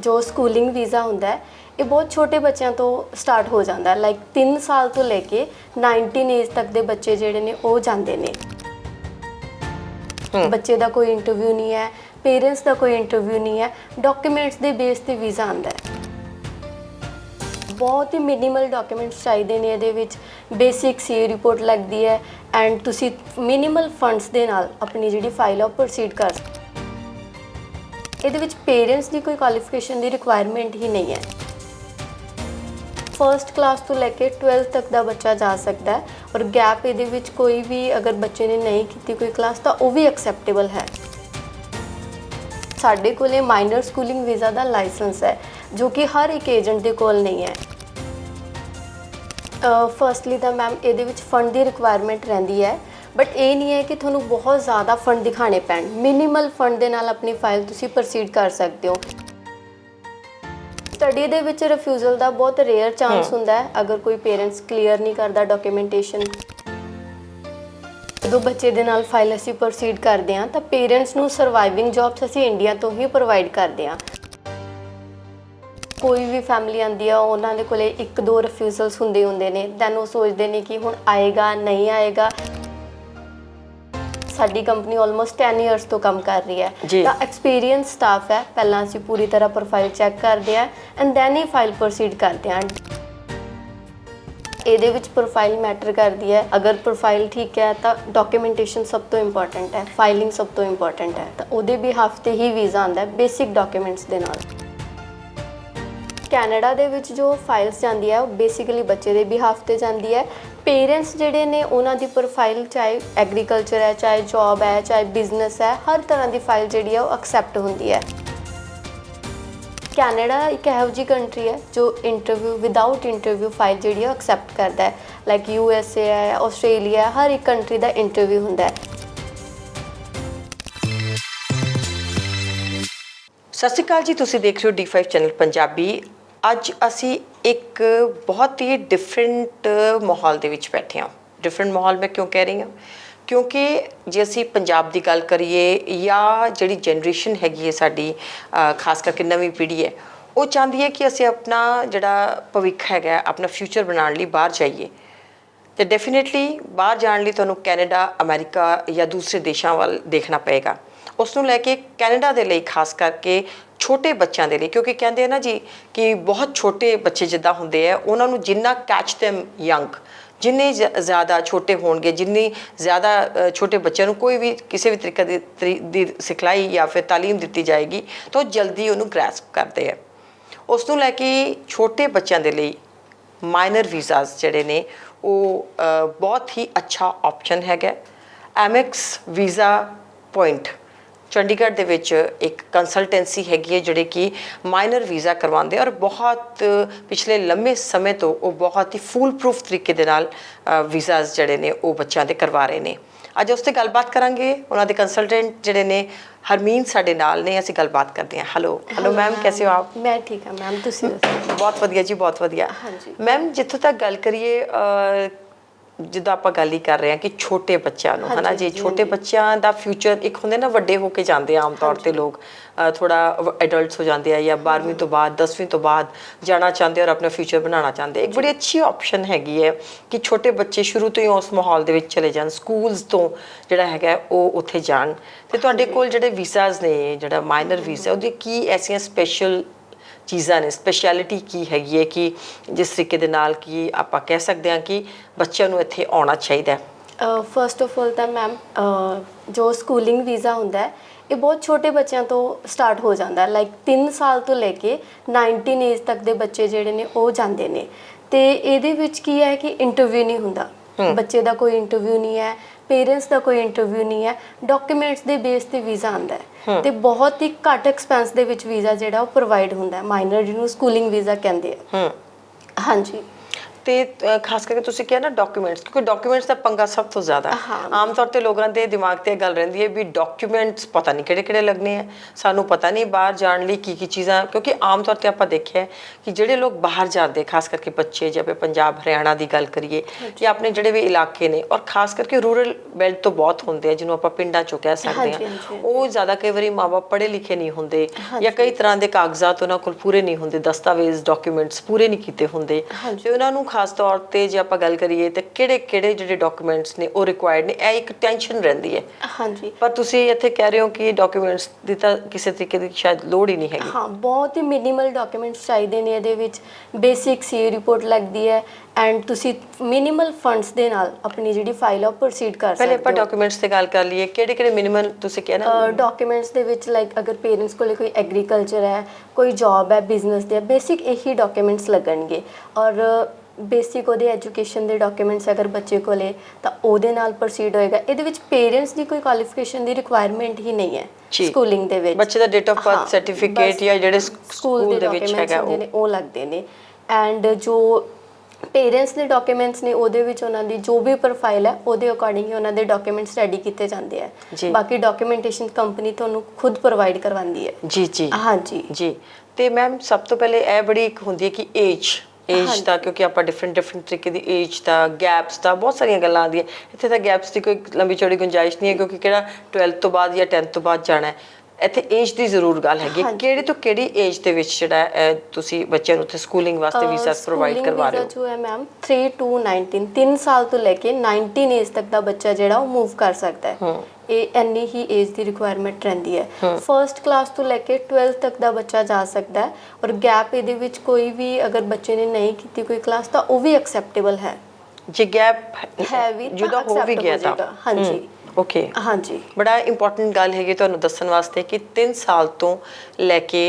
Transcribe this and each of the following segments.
ਜੋ schooling visa ਹੁੰਦਾ ਹੈ ਇਹ ਬਹੁਤ ਛੋਟੇ ਬੱਚਿਆਂ ਤੋਂ ਸਟਾਰਟ ਹੋ ਜਾਂਦਾ ਲਾਈਕ 3 ਸਾਲ ਤੋਂ ਲੈ ਕੇ 19 ਏਜ ਤੱਕ ਦੇ ਬੱਚੇ ਜਿਹੜੇ ਨੇ ਉਹ ਜਾਂਦੇ ਨੇ। ਬੱਚੇ ਦਾ ਕੋਈ ਇੰਟਰਵਿਊ ਨਹੀਂ ਹੈ ਪੇਰੈਂਟਸ ਦਾ ਕੋਈ ਇੰਟਰਵਿਊ ਨਹੀਂ ਹੈ ਡਾਕੂਮੈਂਟਸ ਦੇ ਬੇਸ ਤੇ ਵੀਜ਼ਾ ਆਂਦਾ ਹੈ। ਬਹੁਤ ਹੀ ਮਿਨੀਮਲ ਡਾਕੂਮੈਂਟਸ ਚਾਹੀਦੇ ਨੇ ਇਹਦੇ ਵਿੱਚ। ਬੇਸਿਕ ਸੀ ਰਿਪੋਰਟ ਲੱਗਦੀ ਹੈ ਐਂਡ ਤੁਸੀਂ ਮਿਨੀਮਲ ਫੰਡਸ ਦੇ ਨਾਲ ਆਪਣੀ ਜਿਹੜੀ ਫਾਈਲ ਆ ਪ੍ਰੋਸੀਡ ਕਰ ਸਕਦੇ ਇਹਦੇ ਵਿੱਚ ਪੇਰੈਂਟਸ ਦੀ ਕੋਈ ਕੁਆਲੀਫਿਕੇਸ਼ਨ ਦੀ ਰਿਕੁਆਇਰਮੈਂਟ ਹੀ ਨਹੀਂ ਹੈ। ਫਰਸਟ ਕਲਾਸ ਤੋਂ ਲੈ ਕੇ 12th ਤੱਕ ਦਾ ਬੱਚਾ ਜਾ ਸਕਦਾ ਹੈ ਔਰ ਗੈਪ ਇਹਦੇ ਵਿੱਚ ਕੋਈ ਵੀ ਅਗਰ ਬੱਚੇ ਨੇ ਨਹੀਂ ਕੀਤੀ ਕੋਈ ਕਲਾਸ ਤਾਂ ਉਹ ਵੀ ਐਕਸੈਪਟੇਬਲ ਹੈ। ਸਾਡੇ ਕੋਲੇ ਮਾਈਨਰ ਸਕੂਲਿੰਗ ਵੀਜ਼ਾ ਦਾ ਲਾਇਸੈਂਸ ਹੈ ਜੋ ਕਿ ਹਰ ਇੱਕ ਏਜੰਟ ਦੇ ਕੋਲ ਨਹੀਂ ਹੈ। ਫਰਸਟਲੀ ਤਾਂ ਮੈਮ ਇਹਦੇ ਵਿੱਚ ਫੰਡ ਦੀ ਰਿਕੁਆਇਰਮੈਂਟ ਰਹਿੰਦੀ ਹੈ ਬਟ ਇਹ ਨਹੀਂ ਹੈ ਕਿ ਤੁਹਾਨੂੰ ਬਹੁਤ ਜ਼ਿਆਦਾ ਫੰਡ ਦਿਖਾਣੇ ਪੈਣ। ਮਿਨੀਮਲ ਫੰਡ ਦੇ ਨਾਲ ਆਪਣੀ ਫਾਈਲ ਤੁਸੀਂ ਪ੍ਰੋਸੀਡ ਕਰ ਸਕਦੇ ਹੋ। ਸਟੱਡੀ ਦੇ ਵਿੱਚ ਰਿਫਿਊਜ਼ਲ ਦਾ ਬਹੁਤ ਰੇਅਰ ਚਾਂਸ ਹੁੰਦਾ ਹੈ ਅਗਰ ਕੋਈ ਪੇਰੈਂਟਸ ਕਲੀਅਰ ਨਹੀਂ ਕਰਦਾ ਡਾਕੂਮੈਂਟੇਸ਼ਨ ਜਦੋਂ ਬੱਚੇ ਦੇ ਨਾਲ ਫਾਈਲ ਅਸੀਂ ਪ੍ਰੋਸੀਡ ਕਰਦੇ ਹਾਂ ਤਾਂ ਪੇਰੈਂਟਸ ਨੂੰ ਸਰਵਾਈਵਿੰਗ ਜੌਬਸ ਅਸੀਂ ਇੰਡੀਆ ਤੋਂ ਹੀ ਪ੍ਰੋਵਾਈਡ ਕਰਦੇ ਹਾਂ। ਕੋਈ ਵੀ ਫੈਮਿਲੀ ਆਂਦੀ ਆ ਉਹਨਾਂ ਦੇ ਕੋਲੇ ਇੱਕ ਦੋ ਰਿਫਿਊਜ਼ਲਸ ਹੁੰਦੇ ਹੁੰਦੇ ਨੇ। ਦੈਨ ਉਹ ਸੋਚਦੇ ਨੇ ਕਿ ਹੁਣ ਆਏਗਾ ਨਹੀਂ ਆਏਗਾ। ਸਾਡੀ ਕੰਪਨੀ ਆਲਮੋਸਟ 10 ਇਅਰਸ ਤੋਂ ਕੰਮ ਕਰ ਰਹੀ ਹੈ। ਤਾਂ ਐਕਸਪੀਰੀਅੰਸ ਸਟਾਫ ਹੈ। ਪਹਿਲਾਂ ਅਸੀਂ ਪੂਰੀ ਤਰ੍ਹਾਂ ਪ੍ਰੋਫਾਈਲ ਚੈੱਕ ਕਰਦੇ ਆ ਐਂਡ ਦੈਨ ਹੀ ਫਾਈਲ ਪ੍ਰੋਸੀਡ ਕਰਦੇ ਹਾਂ। ਇਹਦੇ ਵਿੱਚ ਪ੍ਰੋਫਾਈਲ ਮੈਟਰ ਕਰਦੀ ਹੈ। ਅਗਰ ਪ੍ਰੋਫਾਈਲ ਠੀਕ ਹੈ ਤਾਂ ਡਾਕੂਮੈਂਟੇਸ਼ਨ ਸਭ ਤੋਂ ਇੰਪੋਰਟੈਂਟ ਹੈ। ਫਾਈਲਿੰਗ ਸਭ ਤੋਂ ਇੰਪੋਰਟੈਂਟ ਹੈ। ਤਾਂ ਉਹਦੇ ਬਿਹਾਫ ਤੇ ਹੀ ਵੀਜ਼ਾ ਆਉਂਦਾ ਹੈ। ਬੇਸਿਕ ਡਾਕੂਮੈਂਟਸ ਦੇ ਨਾਲ। ਕੈਨੇਡਾ ਦੇ ਵਿੱਚ ਜੋ ਫਾਈਲਸ ਜਾਂਦੀ ਹੈ, ਉਹ ਬੇਸਿਕਲੀ ਬੱਚੇ ਦੇ ਬਿਹਾਫ ਤੇ ਜਾਂਦੀ ਹੈ। ਪੇਰੈਂਟਸ ਜਿਹੜੇ ਨੇ, ਉਹਨਾਂ ਦੀ ਪ੍ਰੋਫਾਈਲ ਚਾਹੇ ਐਗਰੀਕਲਚਰ ਹੈ, ਚਾਹੇ ਜੌਬ ਹੈ, ਚਾਹੇ ਬਿਜ਼ਨਸ ਹੈ, ਹਰ ਤਰ੍ਹਾਂ ਦੀ ਫਾਈਲ ਜਿਹੜੀ ਹੈ, ਉਹ ਐਕਸੈਪਟ ਹੁੰਦੀ ਹੈ। ਕੈਨੇਡਾ ਇੱਕ ਇਹੋ ਜਿਹੀ ਕੰਟਰੀ ਹੈ, ਜੋ ਇੰਟਰਵਿਊ ਵਿਦਆਊਟ ਇੰਟਰਵਿਊ ਫਾਈਲ ਜਿਹੜੀ ਹੈ, ਉਹ ਐਕਸੈਪਟ ਕਰਦਾ ਹੈ। ਲਾਈਕ ਯੂ ਐਸ ਏ ਹੈ ਆਸਟ੍ਰੇਲੀਆ ਹਰ ਇੱਕ ਕੰਟਰੀ ਦਾ ਇੰਟਰਵਿਊ ਹੁੰਦਾ ਹੈ। ਸਤਿ ਸ਼੍ਰੀ ਅਕਾਲ ਜੀ, ਤੁਸੀਂ ਦੇਖ ਰਹੇ ਹੋ D5 ਚੈਨਲ ਪੰਜਾਬੀ। ਅੱਜ ਅਸੀਂ ਇੱਕ ਬਹੁਤ ਹੀ ਡਿਫਰੈਂਟ ਮਾਹੌਲ ਦੇ ਵਿੱਚ ਬੈਠੇ ਹਾਂ। ਡਿਫਰੈਂਟ ਮਾਹੌਲ ਮੈਂ ਕਿਉਂ ਕਹਿ ਰਹੀ ਹਾਂ? ਕਿਉਂਕਿ ਜੇ ਅਸੀਂ ਪੰਜਾਬ ਦੀ ਗੱਲ ਕਰੀਏ ਜਾਂ ਜਿਹੜੀ ਜਨਰੇਸ਼ਨ ਹੈਗੀ ਹੈ ਸਾਡੀ ਖਾਸ ਕਰਕੇ ਨਵੀਂ ਪੀੜ੍ਹੀ ਹੈ, ਉਹ ਚਾਹੁੰਦੀ ਹੈ ਕਿ ਅਸੀਂ ਆਪਣਾ ਜਿਹੜਾ ਭਵਿੱਖ ਹੈਗਾ, ਆਪਣਾ ਫਿਊਚਰ ਬਣਾਉਣ ਲਈ ਬਾਹਰ ਜਾਈਏ। ਤੇ ਡੈਫੀਨਿਟਲੀ ਬਾਹਰ ਜਾਣ ਲਈ ਤੁਹਾਨੂੰ ਕੈਨੇਡਾ, ਅਮਰੀਕਾ ਜਾਂ ਦੂਸਰੇ ਦੇਸ਼ਾਂ ਵੱਲ ਦੇਖਣਾ ਪਏਗਾ। ਉਸ ਨੂੰ ਲੈ ਕੇ ਕੈਨੇਡਾ ਦੇ ਲਈ, ਖਾਸ ਕਰਕੇ ਛੋਟੇ ਬੱਚਿਆਂ ਦੇ ਲਈ, ਕਿਉਂਕਿ ਕਹਿੰਦੇ ਆ ਨਾ ਜੀ ਕਿ ਬਹੁਤ ਛੋਟੇ ਬੱਚੇ ਜਿੱਦਾਂ ਹੁੰਦੇ ਆ, ਉਹਨਾਂ ਨੂੰ ਜਿੰਨਾ ਕੈਚ them ਯੰਗ ਜਿੰਨੇ ਜ਼- ਜ਼ਿਆਦਾ ਛੋਟੇ ਹੋਣਗੇ, ਜਿੰਨੀ ਜ਼ਿਆਦਾ ਛੋਟੇ ਬੱਚਿਆਂ ਨੂੰ ਕੋਈ ਵੀ ਕਿਸੇ ਵੀ ਤਰੀਕੇ ਦੀ, ਤਰੀ- ਦੀ ਸਿਖਲਾਈ ਜਾਂ ਫਿਰ ਤਾਲੀਮ ਦਿੱਤੀ ਜਾਏਗੀ, ਤਾਂ ਉਹ ਜਲਦੀ ਉਹਨੂੰ ਗ੍ਰੈਸਪ ਕਰਦੇ ਆ। ਉਸ ਨੂੰ ਲੈ ਕੇ ਛੋਟੇ ਬੱਚਿਆਂ ਦੇ ਲਈ ਮਾਈਨਰ ਵੀਜ਼ਾਸ ਜਿਹੜੇ ਨੇ, ਉਹ ਬਹੁਤ ਹੀ ਅੱਛਾ ਆਪਸ਼ਨ ਹੈਗਾ। ਐਮਐਕਸ ਵੀਜ਼ਾ ਪੁਆਇੰਟ ਚੰਡੀਗੜ੍ਹ ਦੇ ਵਿੱਚ ਇੱਕ ਕੰਸਲਟੈਂਸੀ ਹੈਗੀ ਹੈ ਜਿਹੜੇ ਕਿ ਮਾਈਨਰ ਵੀਜ਼ਾ ਕਰਵਾਉਂਦੇ ਔਰ ਬਹੁਤ ਪਿਛਲੇ ਲੰਮੇ ਸਮੇਂ ਤੋਂ ਉਹ ਬਹੁਤ ਹੀ ਫੂਲ ਪ੍ਰੂਫ ਤਰੀਕੇ ਦੇ ਨਾਲ ਵੀਜ਼ਾਸ ਜਿਹੜੇ ਨੇ ਉਹ ਬੱਚਿਆਂ ਦੇ ਕਰਵਾ ਰਹੇ ਨੇ। ਅੱਜ ਉਸ ਤੇ ਗੱਲਬਾਤ ਕਰਾਂਗੇ। ਉਹਨਾਂ ਦੇ ਕੰਸਲਟੈਂਟ ਜਿਹੜੇ ਨੇ ਹਰਮੀਨ ਸਾਡੇ ਨਾਲ ਨੇ। ਅਸੀਂ ਗੱਲਬਾਤ ਕਰਦੇ ਹਾਂ। ਹੈਲੋ ਹੈਲੋ ਮੈਮ ਕੈਸੇ ਹੋ ਆਪ? ਮੈਂ ਠੀਕ ਹਾਂ ਮੈਮ ਤੁਸੀਂ ਦੱਸੋ? ਬਹੁਤ ਵਧੀਆ ਜੀ ਬਹੁਤ ਵਧੀਆ। ਹਾਂਜੀ। ਮੈਮ ਜਿੱਥੋਂ ਤੱਕ ਗੱਲ ਕਰੀਏ ਜਿੱਦਾਂ ਆਪਾਂ ਗੱਲ ਹੀ ਕਰ ਰਹੇ ਹਾਂ ਕਿ ਛੋਟੇ ਬੱਚਿਆਂ ਨੂੰ ਹਨਾ ਜੀ? ਛੋਟੇ। ਬੱਚਿਆਂ ਦਾ ਫਿਊਚਰ ਇੱਕ ਹੁੰਦੇ ਨਾ ਵੱਡੇ ਹੋ ਕੇ ਜਾਂਦੇ ਆ ਆਮ ਤੌਰ ਤੇ ਲੋਕ ਥੋੜਾ ਐਡਲਟਸ ਹੋ ਜਾਂਦੇ ਆ ਜਾਂ 12ਵੀਂ ਤੋਂ ਬਾਅਦ 10ਵੀਂ ਤੋਂ ਬਾਅਦ ਜਾਣਾ ਚਾਹੁੰਦੇ ਔਰ ਆਪਣਾ ਫਿਊਚਰ ਬਣਾਉਣਾ ਚਾਹੁੰਦੇ। ਇੱਕ ਬੜੀ ਅੱਛੀ ਆਪਸ਼ਨ ਹੈਗੀ ਹੈ ਕਿ ਛੋਟੇ ਬੱਚੇ ਸ਼ੁਰੂ ਤੋਂ ਹੀ ਉਸ ਮਾਹੌਲ ਦੇ ਵਿੱਚ ਚਲੇ ਜਾਣ ਸਕੂਲਸ ਤੋਂ ਜਿਹੜਾ ਹੈਗਾ ਉਹ ਉੱਥੇ ਜਾਣ। ਤੇ ਤੁਹਾਡੇ ਕੋਲ ਜਿਹੜੇ ਵੀਜ਼ਾਸ ਨੇ ਜਿਹੜਾ ਮਾਈਨਰ ਵੀਜ਼ਾ ਉਹਦੇ ਕੀ ਐਸੀਆਂ ਸਪੈਸ਼ਲ ਚੀਜ਼ਾਂ ਨੇ ਸਪੈਸ਼ਲਿਟੀ ਕੀ ਹੈਗੀ ਹੈ ਕਿ ਜਿਸ ਤਰੀਕੇ ਦੇ ਨਾਲ ਕਿ ਆਪਾਂ ਕਹਿ ਸਕਦੇ ਹਾਂ ਕਿ ਬੱਚਿਆਂ ਨੂੰ ਇੱਥੇ ਆਉਣਾ ਚਾਹੀਦਾ ਹੈ। ਫਰਸਟ ਆਫ ਆਲ ਤਾਂ ਮੈਮ ਜੋ ਸਕੂਲਿੰਗ ਵੀਜ਼ਾ ਹੁੰਦਾ ਹੈ ਇਹ ਬਹੁਤ ਛੋਟੇ ਬੱਚਿਆਂ ਤੋਂ ਸਟਾਰਟ ਹੋ ਜਾਂਦਾ ਹੈ। ਲਾਈਕ 3 ਸਾਲ ਤੋਂ ਲੈ ਕੇ 19 ਏਜ ਤੱਕ ਦੇ ਬੱਚੇ ਜਿਹੜੇ ਨੇ ਉਹ ਜਾਂਦੇ ਨੇ। ਤੇ ਇਹਦੇ ਵਿੱਚ ਕੀ ਹੈ ਕਿ ਇੰਟਰਵਿਊ ਨਹੀਂ ਹੁੰਦਾ। ਬੱਚੇ ਦਾ ਕੋਈ ਇੰਟਰਵਿਊ ਨਹੀਂ ਹੈ ਪੇਰੈਂਟਸ ਦਾ ਕੋਈ ਇੰਟਰਵਿਊ ਨਹੀਂ ਹੈ ਡਾਕੂਮੈਂਟਸ ਦੇ ਬੇਸ ਤੇ ਵੀਜ਼ਾ ਆਂਦਾ ਹੈ। ਤੇ ਬਹੁਤ ਹੀ ਘੱਟ ਐਕਸਪੈਂਸ ਦੇ ਵਿੱਚ ਵੀਜ਼ਾ ਜਿਹੜਾ ਉਹ ਪ੍ਰੋਵਾਈਡ ਹੁੰਦਾ ਹੈ। ਮਾਈਨਰ ਜਿਹਨੂੰ ਸਕੂਲਿੰਗ ਵੀਜ਼ਾ ਕਹਿੰਦੇ ਆ। ਹਾਂਜੀ। ਤੇ ਖਾਸ ਕਰਕੇ ਤੁਸੀਂ ਕਿਹਾ ਨਾ ਡਾਕੂਮੈਂਟਸ ਕਿਉਂਕਿ ਡਾਕੂਮੈਂਟਸ ਦਾ ਪੰਗਾ ਸਭ ਤੋਂ ਜ਼ਿਆਦਾ। ਆਮ ਤੌਰ ਤੇ ਲੋਕਾਂ ਦੇ ਦਿਮਾਗ ਤੇ ਗੱਲ ਰਹਿੰਦੀ ਹੈ ਵੀ ਡਾਕੂਮੈਂਟਸ ਪਤਾ ਨਹੀਂ ਕਿਹੜੇ ਕਿਹੜੇ ਲੱਗਨੇ ਆ। ਸਾਨੂੰ ਪਤਾ ਨਹੀਂ ਬਾਹਰ ਜਾਣ ਲਈ ਕੀ ਕੀ ਚੀਜ਼ਾਂ ਕਿਉਂਕਿ ਆਮ ਤੌਰ ਤੇ ਆਪਾਂ ਦੇਖਿਆ ਕਿ ਜਿਹੜੇ ਲੋਕ ਬਾਹਰ ਜਾਂਦੇ ਖਾਸ ਕਰਕੇ ਬੱਚੇ ਜਿਵੇਂ ਪੰਜਾਬ ਹਰਿਆਣਾ ਦੀ ਗੱਲ ਕਰੀਏ ਜਾਂ ਆਪਣੇ ਜਿਹੜੇ ਵੀ ਇਲਾਕੇ ਨੇ ਔਰ ਖਾਸ ਕਰਕੇ ਰੂਰਲ ਬੈਲਟ ਤੋਂ ਬਹੁਤ ਹੁੰਦੇ ਆ ਜਿਹਨੂੰ ਆਪਾਂ ਪਿੰਡਾਂ ਚੋਂ ਕਹਿ ਸਕਦੇ ਆ। ਉਹ ਜ਼ਿਆਦਾ ਕਈ ਵਾਰੀ ਮਾਪੇ ਪੜ੍ਹੇ ਲਿਖੇ ਨਹੀਂ ਹੁੰਦੇ ਜਾਂ ਕਈ ਤਰ੍ਹਾਂ ਦੇ ਕਾਗਜ਼ਾਤ ਉਹਨਾਂ ਕੋਲ ਪੂਰੇ ਨਹੀਂ ਹੁੰਦੇ ਦਸਤਾਵੇਜ਼ ਡਾਕੂਮੈਂਟਸ ਪੂਰੇ ਨਹੀਂ ਕੀਤੇ ਹੁੰਦੇ। ਤੇ ਉਹਨਾਂ ਨੂੰ ਖਾਸ ਤੌਰ ਤੇ ਜੇ ਆਪਾਂ ਗੱਲ ਕਰੀਏ ਤੇ ਕਿਹੜੇ ਕਿਹੜੇ ਜਿਹੜੇ ਡਾਕੂਮੈਂਟਸ ਨੇ ਉਹ ਰਿਕੁਆਇਰਡ ਨੇ ਇਹ ਇੱਕ ਟੈਨਸ਼ਨ ਰਹਿੰਦੀ ਹੈ। ਹਾਂਜੀ। ਪਰ ਤੁਸੀਂ ਇੱਥੇ ਕਹਿ ਰਹੇ ਹੋ ਕਿ ਡਾਕੂਮੈਂਟਸ ਦੀ ਤਾਂ ਕਿਸੇ ਤਰੀਕੇ ਦੀ ਸ਼ਾਇਦ ਲੋੜ ਹੀ ਨਹੀਂ ਹੈਗੀ। ਹਾਂ ਬਹੁਤ ਹੀ ਮਿਨੀਮਲ ਡਾਕੂਮੈਂਟਸ ਚਾਹੀਦੇ ਨੇ ਇਹਦੇ ਵਿੱਚ। ਬੇਸਿਕ ਸੀ ਰਿਪੋਰਟ ਲੱਗਦੀ ਹੈ ਐਂਡ ਤੁਸੀਂ ਮਿਨੀਮਲ ਫੰਡਸ ਦੇ ਨਾਲ ਆਪਣੀ ਜਿਹੜੀ ਫਾਈਲ ਆ ਪ੍ਰੋਸੀਡ ਕਰ ਪਹਿਲੇ ਆਪਾਂ ਸਕਦੇ ਹੋ। ਡਾਕੂਮੈਂਟਸ ਤੇ ਗੱਲ ਕਰ ਲਈਏ ਕਿਹੜੇ ਕਿਹੜੇ ਮਿਨੀਮਮ ਤੁਸੀਂ ਕਿਹਾ ਨਾ? ਡਾਕੂਮੈਂਟਸ ਦੇ ਵਿੱਚ ਲਾਈਕ ਅਗਰ ਪੇਰੈਂਟਸ ਕੋਲੇ ਕੋਈ ਐਗਰੀਕਲਚਰ ਹੈ ਕੋਈ ਜੌਬ ਹੈ ਬਿਜ਼ਨਸ ਦੇ ਬੇਸਿਕ ਇਹੀ ਡਾਕੂਮੈਂਟਸ ਲੱਗਣਗੇ। ਔਰ ਬੇਸਿਕ ਉਹਦੇ ਐਜੂਕੇਸ਼ਨ ਦੇ ਡਾਕੂਮੈਂਟਸ ਅਗਰ ਬੱਚੇ ਕੋਲੇ ਤਾਂ ਉਹਦੇ ਨਾਲ ਪ੍ਰੋਸੀਡ ਹੋਏਗਾ। ਇਹਦੇ ਵਿੱਚ ਪੇਰੈਂਟਸ ਦੀ ਕੋਈ ਕੁਆਲੀਫਿਕੇਸ਼ਨ ਦੀ ਰਿਕੁਆਇਰਮੈਂਟ ਹੀ ਨਹੀਂ ਹੈ। ਸਕੂਲਿੰਗ ਦੇ ਵਿੱਚ। ਬੱਚੇ ਦਾ birth ਹਾਂ, certificate ਬਸ ਜਾਂ ਜਿਹੜੇ ਸਕ- ਸਕੂਲ ਦੇ ਵਿੱਚ ਹੈਗਾ ਉਹ। ਲੱਗਦੇ ਨੇ। ਐਂਡ ਜੋ ਪੇਰੈਂਟਸ ਦੇ ਡਾਕੂਮੈਂਟਸ ਨੇ ਉਹਦੇ ਵਿੱਚ ਉਹਨਾਂ ਦੀ ਜੋ ਵੀ ਪ੍ਰੋਫਾਈਲ ਹੈ ਉਹਦੇ ਅਕੋਰਡਿੰਗ ਹੀ ਉਹਨਾਂ ਦੇ ਡਾਕੂਮੈਂਟਸ ਰੈਡੀ ਕੀਤੇ ਜਾਂਦੇ। ਆ। ਬਾਕੀ ਡਾਕੂਮੈਂਟੇਸ਼ਨ ਕੰਪਨੀ ਤੁਹਾਨੂੰ ਖੁਦ ਪ੍ਰੋਵਾਈਡ ਕਰਵਾਉਂਦੀ ਹੈ। ਜੀ ਜੀ। ਹਾਂਜੀ। ਜੀ। ਤੇ ਮੈਮ ਸਭ ਤੋਂ ਪਹਿਲੇ ਇਹ ਬੜੀ ਇੱਕ ਹੁੰਦੀ ਹੈ ਕਿ ਏਜ ਏਜ। ਦਾ ਕਿਉਂਕਿ ਆਪਾਂ ਡਿਫਰੈਂਟ ਡਿਫਰੈਂਟ ਤਰੀਕੇ ਦੀ ਏਜ ਦਾ ਗੈਪਸ ਦਾ ਬਹੁਤ ਸਾਰੀਆਂ ਗੱਲਾਂ ਆਉਂਦੀਆਂ ਇੱਥੇ ਤਾਂ ਗੈਪਸ ਦੀ ਕੋਈ ਲੰਬੀ ਚੌੜੀ ਗੁੰਜਾਇਸ਼ ਨਹੀਂ ਹੈ ਕਿਉਂਕਿ ਕਿਹੜਾ 12th ਤੋਂ ਬਾਅਦ ਜਾਂ 10th ਤੋਂ ਬਾਅਦ ਜਾਣਾ ਹੈ ਇੱਥੇ ਏਜ ਦੀ ਜ਼ਰੂਰ ਗੱਲ ਹੈਗੀ ਹੈ। ਹਾਂਜੀ। ਕਿਹੜੀ ਤੋਂ ਕਿਹੜੀ ਏਜ ਦੇ ਵਿੱਚ ਜਿਹੜਾ ਹੈ, ਤੁਸੀਂ ਬੱਚਿਆਂ ਨੂੰ ਉੱਥੇ ਸਕੂਲਿੰਗ ਵਾਸਤੇ ਵੀਜ਼ਾ ਪ੍ਰੋਵਾਈਡ ਕਰਵਾ ਰਹੇ ਹੋ ਜੋ ਹੈ ਮੈਮ 3 to 19 3 ਸਾਲ ਤੋਂ ਲੈ ਕੇ 19 ਏਜ ਤੱਕ ਦਾ ਬੱਚਾ ਜਿਹੜਾ ਉਹ ਮੂਵ ਕਰ ਸਕਦਾ ਹੈ ਇਹ ਇੰਨੀ ਹੀ ਏਜ ਦੀ ਰਿਕੁਆਇਰਮੈਂਟ ਰਹਿੰਦੀ ਹੈ ਫਰਸਟ ਕਲਾਸ ਤੋਂ ਲੈ ਕੇ 12th ਤੱਕ ਦਾ ਬੱਚਾ ਜਾ ਸਕਦਾ ਹੈ ਔਰ ਗੈਪ ਇਹਦੇ ਵਿੱਚ ਕੋਈ ਵੀ ਅਗਰ ਬੱਚੇ ਨੇ ਨਹੀਂ ਕੀਤੀ ਕੋਈ ਕਲਾਸ ਤਾਂ ਉਹ ਵੀ ਐਕਸੈਪਟੇਬਲ ਹੈ ਜੇ ਗੈਪ ਹੈ ਵੀ ਤਾਂ ਜਦੋਂ ਹੋ ਵੀ ਗਿਆ ਹੋ ਤਾਂ ਜਾਏਗਾ। ਹਾਂਜੀ। ਓਕੇ ਹਾਂਜੀ। ਬੜਾ ਇੰਪੋਰਟੈਂਟ ਗੱਲ ਹੈਗੀ ਤੁਹਾਨੂੰ ਦੱਸਣ ਵਾਸਤੇ ਕਿ 3 ਸਾਲ ਤੋਂ ਲੈ ਕੇ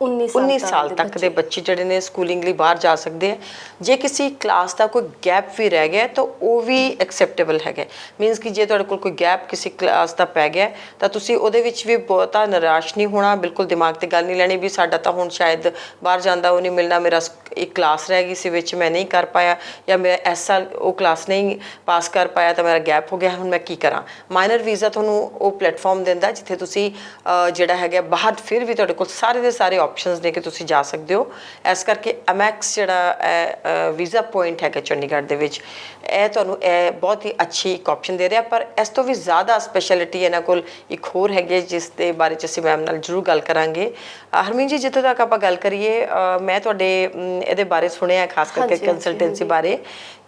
19 ਸਾਲ 19 ਤੱਕ ਸਾਲ ਦੇ ਤੱਕ ਦੇ ਬੱਚੇ। ਜਿਹੜੇ ਨੇ ਸਕੂਲਿੰਗ ਲਈ ਬਾਹਰ ਜਾ ਸਕਦੇ ਆ। ਜੇ ਕਿਸੇ ਕਲਾਸ ਦਾ ਕੋਈ ਗੈਪ ਵੀ ਰਹਿ ਗਿਆ ਤਾਂ ਉਹ ਵੀ ਐਕਸੈਪਟੇਬਲ ਹੈਗਾ। ਮੀਨਸ ਕਿ ਜੇ ਤੁਹਾਡੇ ਕੋਲ ਕੋਈ ਗੈਪ ਕਿਸੇ ਕਲਾਸ ਦਾ ਪੈ ਗਿਆ ਤਾਂ ਤੁਸੀਂ ਉਹਦੇ ਵਿੱਚ ਵੀ ਬਹੁਤਾ ਨਿਰਾਸ਼ ਨਹੀਂ ਹੋਣਾ ਬਿਲਕੁਲ ਦਿਮਾਗ ਤੇ ਗੱਲ ਨਹੀਂ ਲੈਣੀ ਵੀ ਸਾਡਾ ਤਾਂ ਹੁਣ ਸ਼ਾਇਦ ਬਾਹਰ ਜਾਂਦਾ ਉਹ ਨਹੀਂ ਮਿਲਣਾ ਮੇਰਾ ਇੱਕ ਕਲਾਸ ਰਹਿ ਗਈ ਸੀ ਵਿੱਚ ਮੈਂ ਨਹੀਂ ਕਰ ਪਾਇਆ ਜਾਂ ਮੈਂ ਇਸ ਸਾਲ ਉਹ ਕਲਾਸ ਨਹੀਂ ਪਾਸ ਕਰ ਪਾਇਆ ਤਾਂ ਮੇਰਾ ਗੈਪ ਹੋ ਗਿਆ ਹੁਣ ਮੈਂ ਕੀ ਕਰਾਂ? ਮਾਈਨਰ ਵੀਜ਼ਾ ਤੁਹਾਨੂੰ ਉਹ ਪਲੇਟਫਾਰਮ ਦਿੰਦਾ ਜਿੱਥੇ ਤੁਸੀਂ ਜਿਹੜਾ ਹੈਗਾ ਬਾਹਰ ਫਿਰ ਵੀ ਤੁਹਾਡੇ ਕੋਲ ਸਾਰੇ ਦੇ ਸਾਰੇ ਆਪਸ਼ਨਸ ਨੇ ਕਿ ਤੁਸੀਂ ਜਾ ਸਕਦੇ ਹੋ। ਇਸ ਕਰਕੇ ਅਮੈਕਸ ਜਿਹੜਾ ਵੀਜ਼ਾ ਪੁਆਇੰਟ ਹੈਗਾ ਚੰਡੀਗੜ੍ਹ ਦੇ ਵਿੱਚ ਇਹ ਤੁਹਾਨੂੰ ਇਹ ਬਹੁਤ ਹੀ ਅੱਛੀ ਇੱਕ ਆਪਸ਼ਨ ਦੇ ਰਿਹਾ ਪਰ ਇਸ ਤੋਂ ਵੀ ਜ਼ਿਆਦਾ ਸਪੈਸ਼ਲਿਟੀ ਇਹਨਾਂ ਕੋਲ ਇੱਕ ਹੋਰ ਹੈਗੀ ਜਿਸ ਦੇ ਬਾਰੇ ਚ ਅਸੀਂ ਮੈਮ ਨਾਲ ਜ਼ਰੂਰ ਗੱਲ ਕਰਾਂਗੇ। ਹਰਮੀਨ ਜੀ ਜਿੱਥੋਂ ਤੱਕ ਆਪਾਂ ਗੱਲ ਕਰੀਏ ਮੈਂ ਤੁਹਾਡੇ ਇਹਦੇ ਬਾਰੇ ਸੁਣਿਆ ਖਾਸ ਕਰਕੇ ਕੰਸਲਟੈਂਸੀ ਬਾਰੇ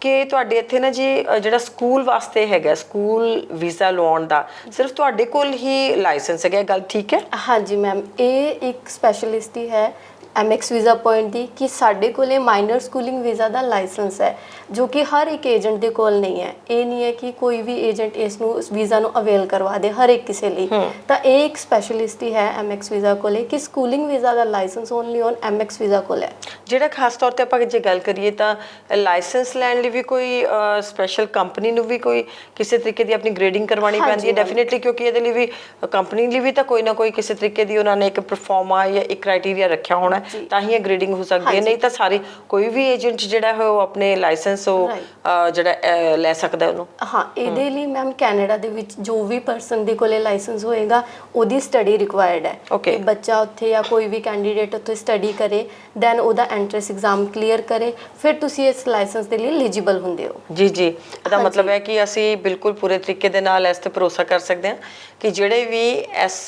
ਕਿ ਤੁਹਾਡੇ ਇੱਥੇ ਨਾ ਜੀ ਜਿਹੜਾ ਸਕੂਲ ਵਾਸਤੇ ਹੈਗਾ ਸਕੂਲ ਵੀਜ਼ਾ ਲਵਾਉਣ ਦਾ ਸਿਰਫ ਤੁਹਾਡੇ ਕੋਲ ਹੀ ਲਾਇਸੈਂਸ ਹੈਗਾ ਗੱਲ ਠੀਕ ਹੈ? ਹਾਂਜੀ ਮੈਮ ਇਹ ਇੱਕ ਸਪੈਸ਼ਲਿਸਟ ਹੀ ਹੈ ਐਮਐਕਸ ਵੀਜ਼ਾ ਪੁਆਇੰਟ ਦੀ ਕਿ ਸਾਡੇ ਕੋਲੇ ਮਾਈਨਰ ਸਕੂਲਿੰਗ ਵੀਜ਼ਾ ਦਾ ਲਾਇਸੈਂਸ ਹੈ ਜੋ ਕਿ ਹਰ ਇੱਕ ਏਜੰਟ ਦੇ ਕੋਲ ਨਹੀਂ ਹੈ। ਇਹ ਨਹੀਂ ਹੈ ਕਿ ਕੋਈ ਵੀ ਏਜੰਟ ਇਸ ਨੂੰ ਇਸ ਵੀਜ਼ਾ ਨੂੰ ਅਵੇਲ ਕਰਵਾ ਦੇ ਹਰ ਇੱਕ ਕਿਸੇ ਲਈ। ਤਾਂ ਇਹ ਇੱਕ ਸਪੈਸ਼ਲਿਸਟ ਹੀ ਹੈ ਐਮਐਕਸ ਵੀਜ਼ਾ ਕੋਲੇ ਕਿ schooling visa the licence only on MX visa ਕੋਲ ਹੈ। ਜਿਹੜਾ ਖਾਸ ਤੌਰ ਤੇ ਆਪਾਂ ਜੇ ਗੱਲ ਕਰੀਏ ਤਾਂ ਲਾਇਸੈਂਸ ਲੈਣ ਲਈ ਵੀ ਕੋਈ ਸਪੈਸ਼ਲ ਕੰਪਨੀ ਨੂੰ ਵੀ ਕੋਈ ਕਿਸੇ ਤਰੀਕੇ ਦੀ ਆਪਣੀ ਗ੍ਰੇਡਿੰਗ ਕਰਵਾਉਣੀ ਪੈਂਦੀ ਹੈ। ਡੈਫੀਨਿਟਲੀ ਕਿਉਂਕਿ ਇਹਦੇ ਲਈ ਵੀ ਕੰਪਨੀ ਲਈ ਵੀ ਤਾਂ ਕੋਈ ਨਾ ਕੋਈ ਕਿਸੇ ਤਰੀਕੇ ਦੀ ਉਹਨਾਂ ਨੇ ਇੱਕ ਪਰਫਾਰਮਾ ਜਾਂ ਇੱਕ ਕ੍ਰਾਈਟੇਰੀਆ ਰੱਖਿਆ ਹੋਣਾ ਹੈ। ਤਾਂ ਹੀ ਇਹ ਗ੍ਰੇਡਿੰਗ ਹੋ ਸਕਦੀ ਹੈ। ਨਹੀਂ ਤਾਂ ਸਾਰੇ ਕੋਈ ਵੀ ਏਜੰਟ ਜਿਹੜਾ ਹੈ ਉਹ ਆਪਣੇ ਲਾਇਸੈਂਸ ਉਹ ਜਿਹੜਾ ਲੈ ਸਕਦਾ ਉਹਨੂੰ ਹਾਂ ਇਹਦੇ ਲਈ ਮੈਮ ਕੈਨੇਡਾ ਦੇ ਵਿੱਚ ਜੋ ਵੀ ਪਰਸਨ ਦੇ ਕੋਲੇ ਲਾਇਸੈਂਸ ਹੋਏਗਾ ਉਹਦੀ ਸਟੱਡੀ ਰਿਕੁਆਇਰਡ ਹੈ. ਕਿ ਬੱਚਾ ਉੱਥੇ ਜਾਂ ਕੋਈ ਵੀ ਕੈਂਡੀਡੇਟ ਉੱਥੇ ਸਟੱਡੀ ਕਰੇ ਦੈਨ ਉਹਦਾ ਐਂਟਰੈਂਸ ਐਗਜ਼ਾਮ ਕਲੀਅਰ ਕਰੇ ਫਿਰ ਤੁਸੀਂ ਇਸ ਲਾਇਸੈਂਸ ਦੇ ਲਈ ਐਲੀਜੀਬਲ ਹੁੰਦੇ ਹੋ ਜੀ ਜੀ ਇਹਦਾ। ਮਤਲਬ ਹੈ ਕਿ ਅਸੀਂ ਬਿਲਕੁਲ ਪੂਰੇ ਤਰੀਕੇ ਦੇ ਨਾਲ ਇਸ ਤੇ ਭਰੋਸਾ ਕਰ ਸਕਦੇ ਹਾਂ ਕਿ ਜਿਹੜੇ ਵੀ ਇਸ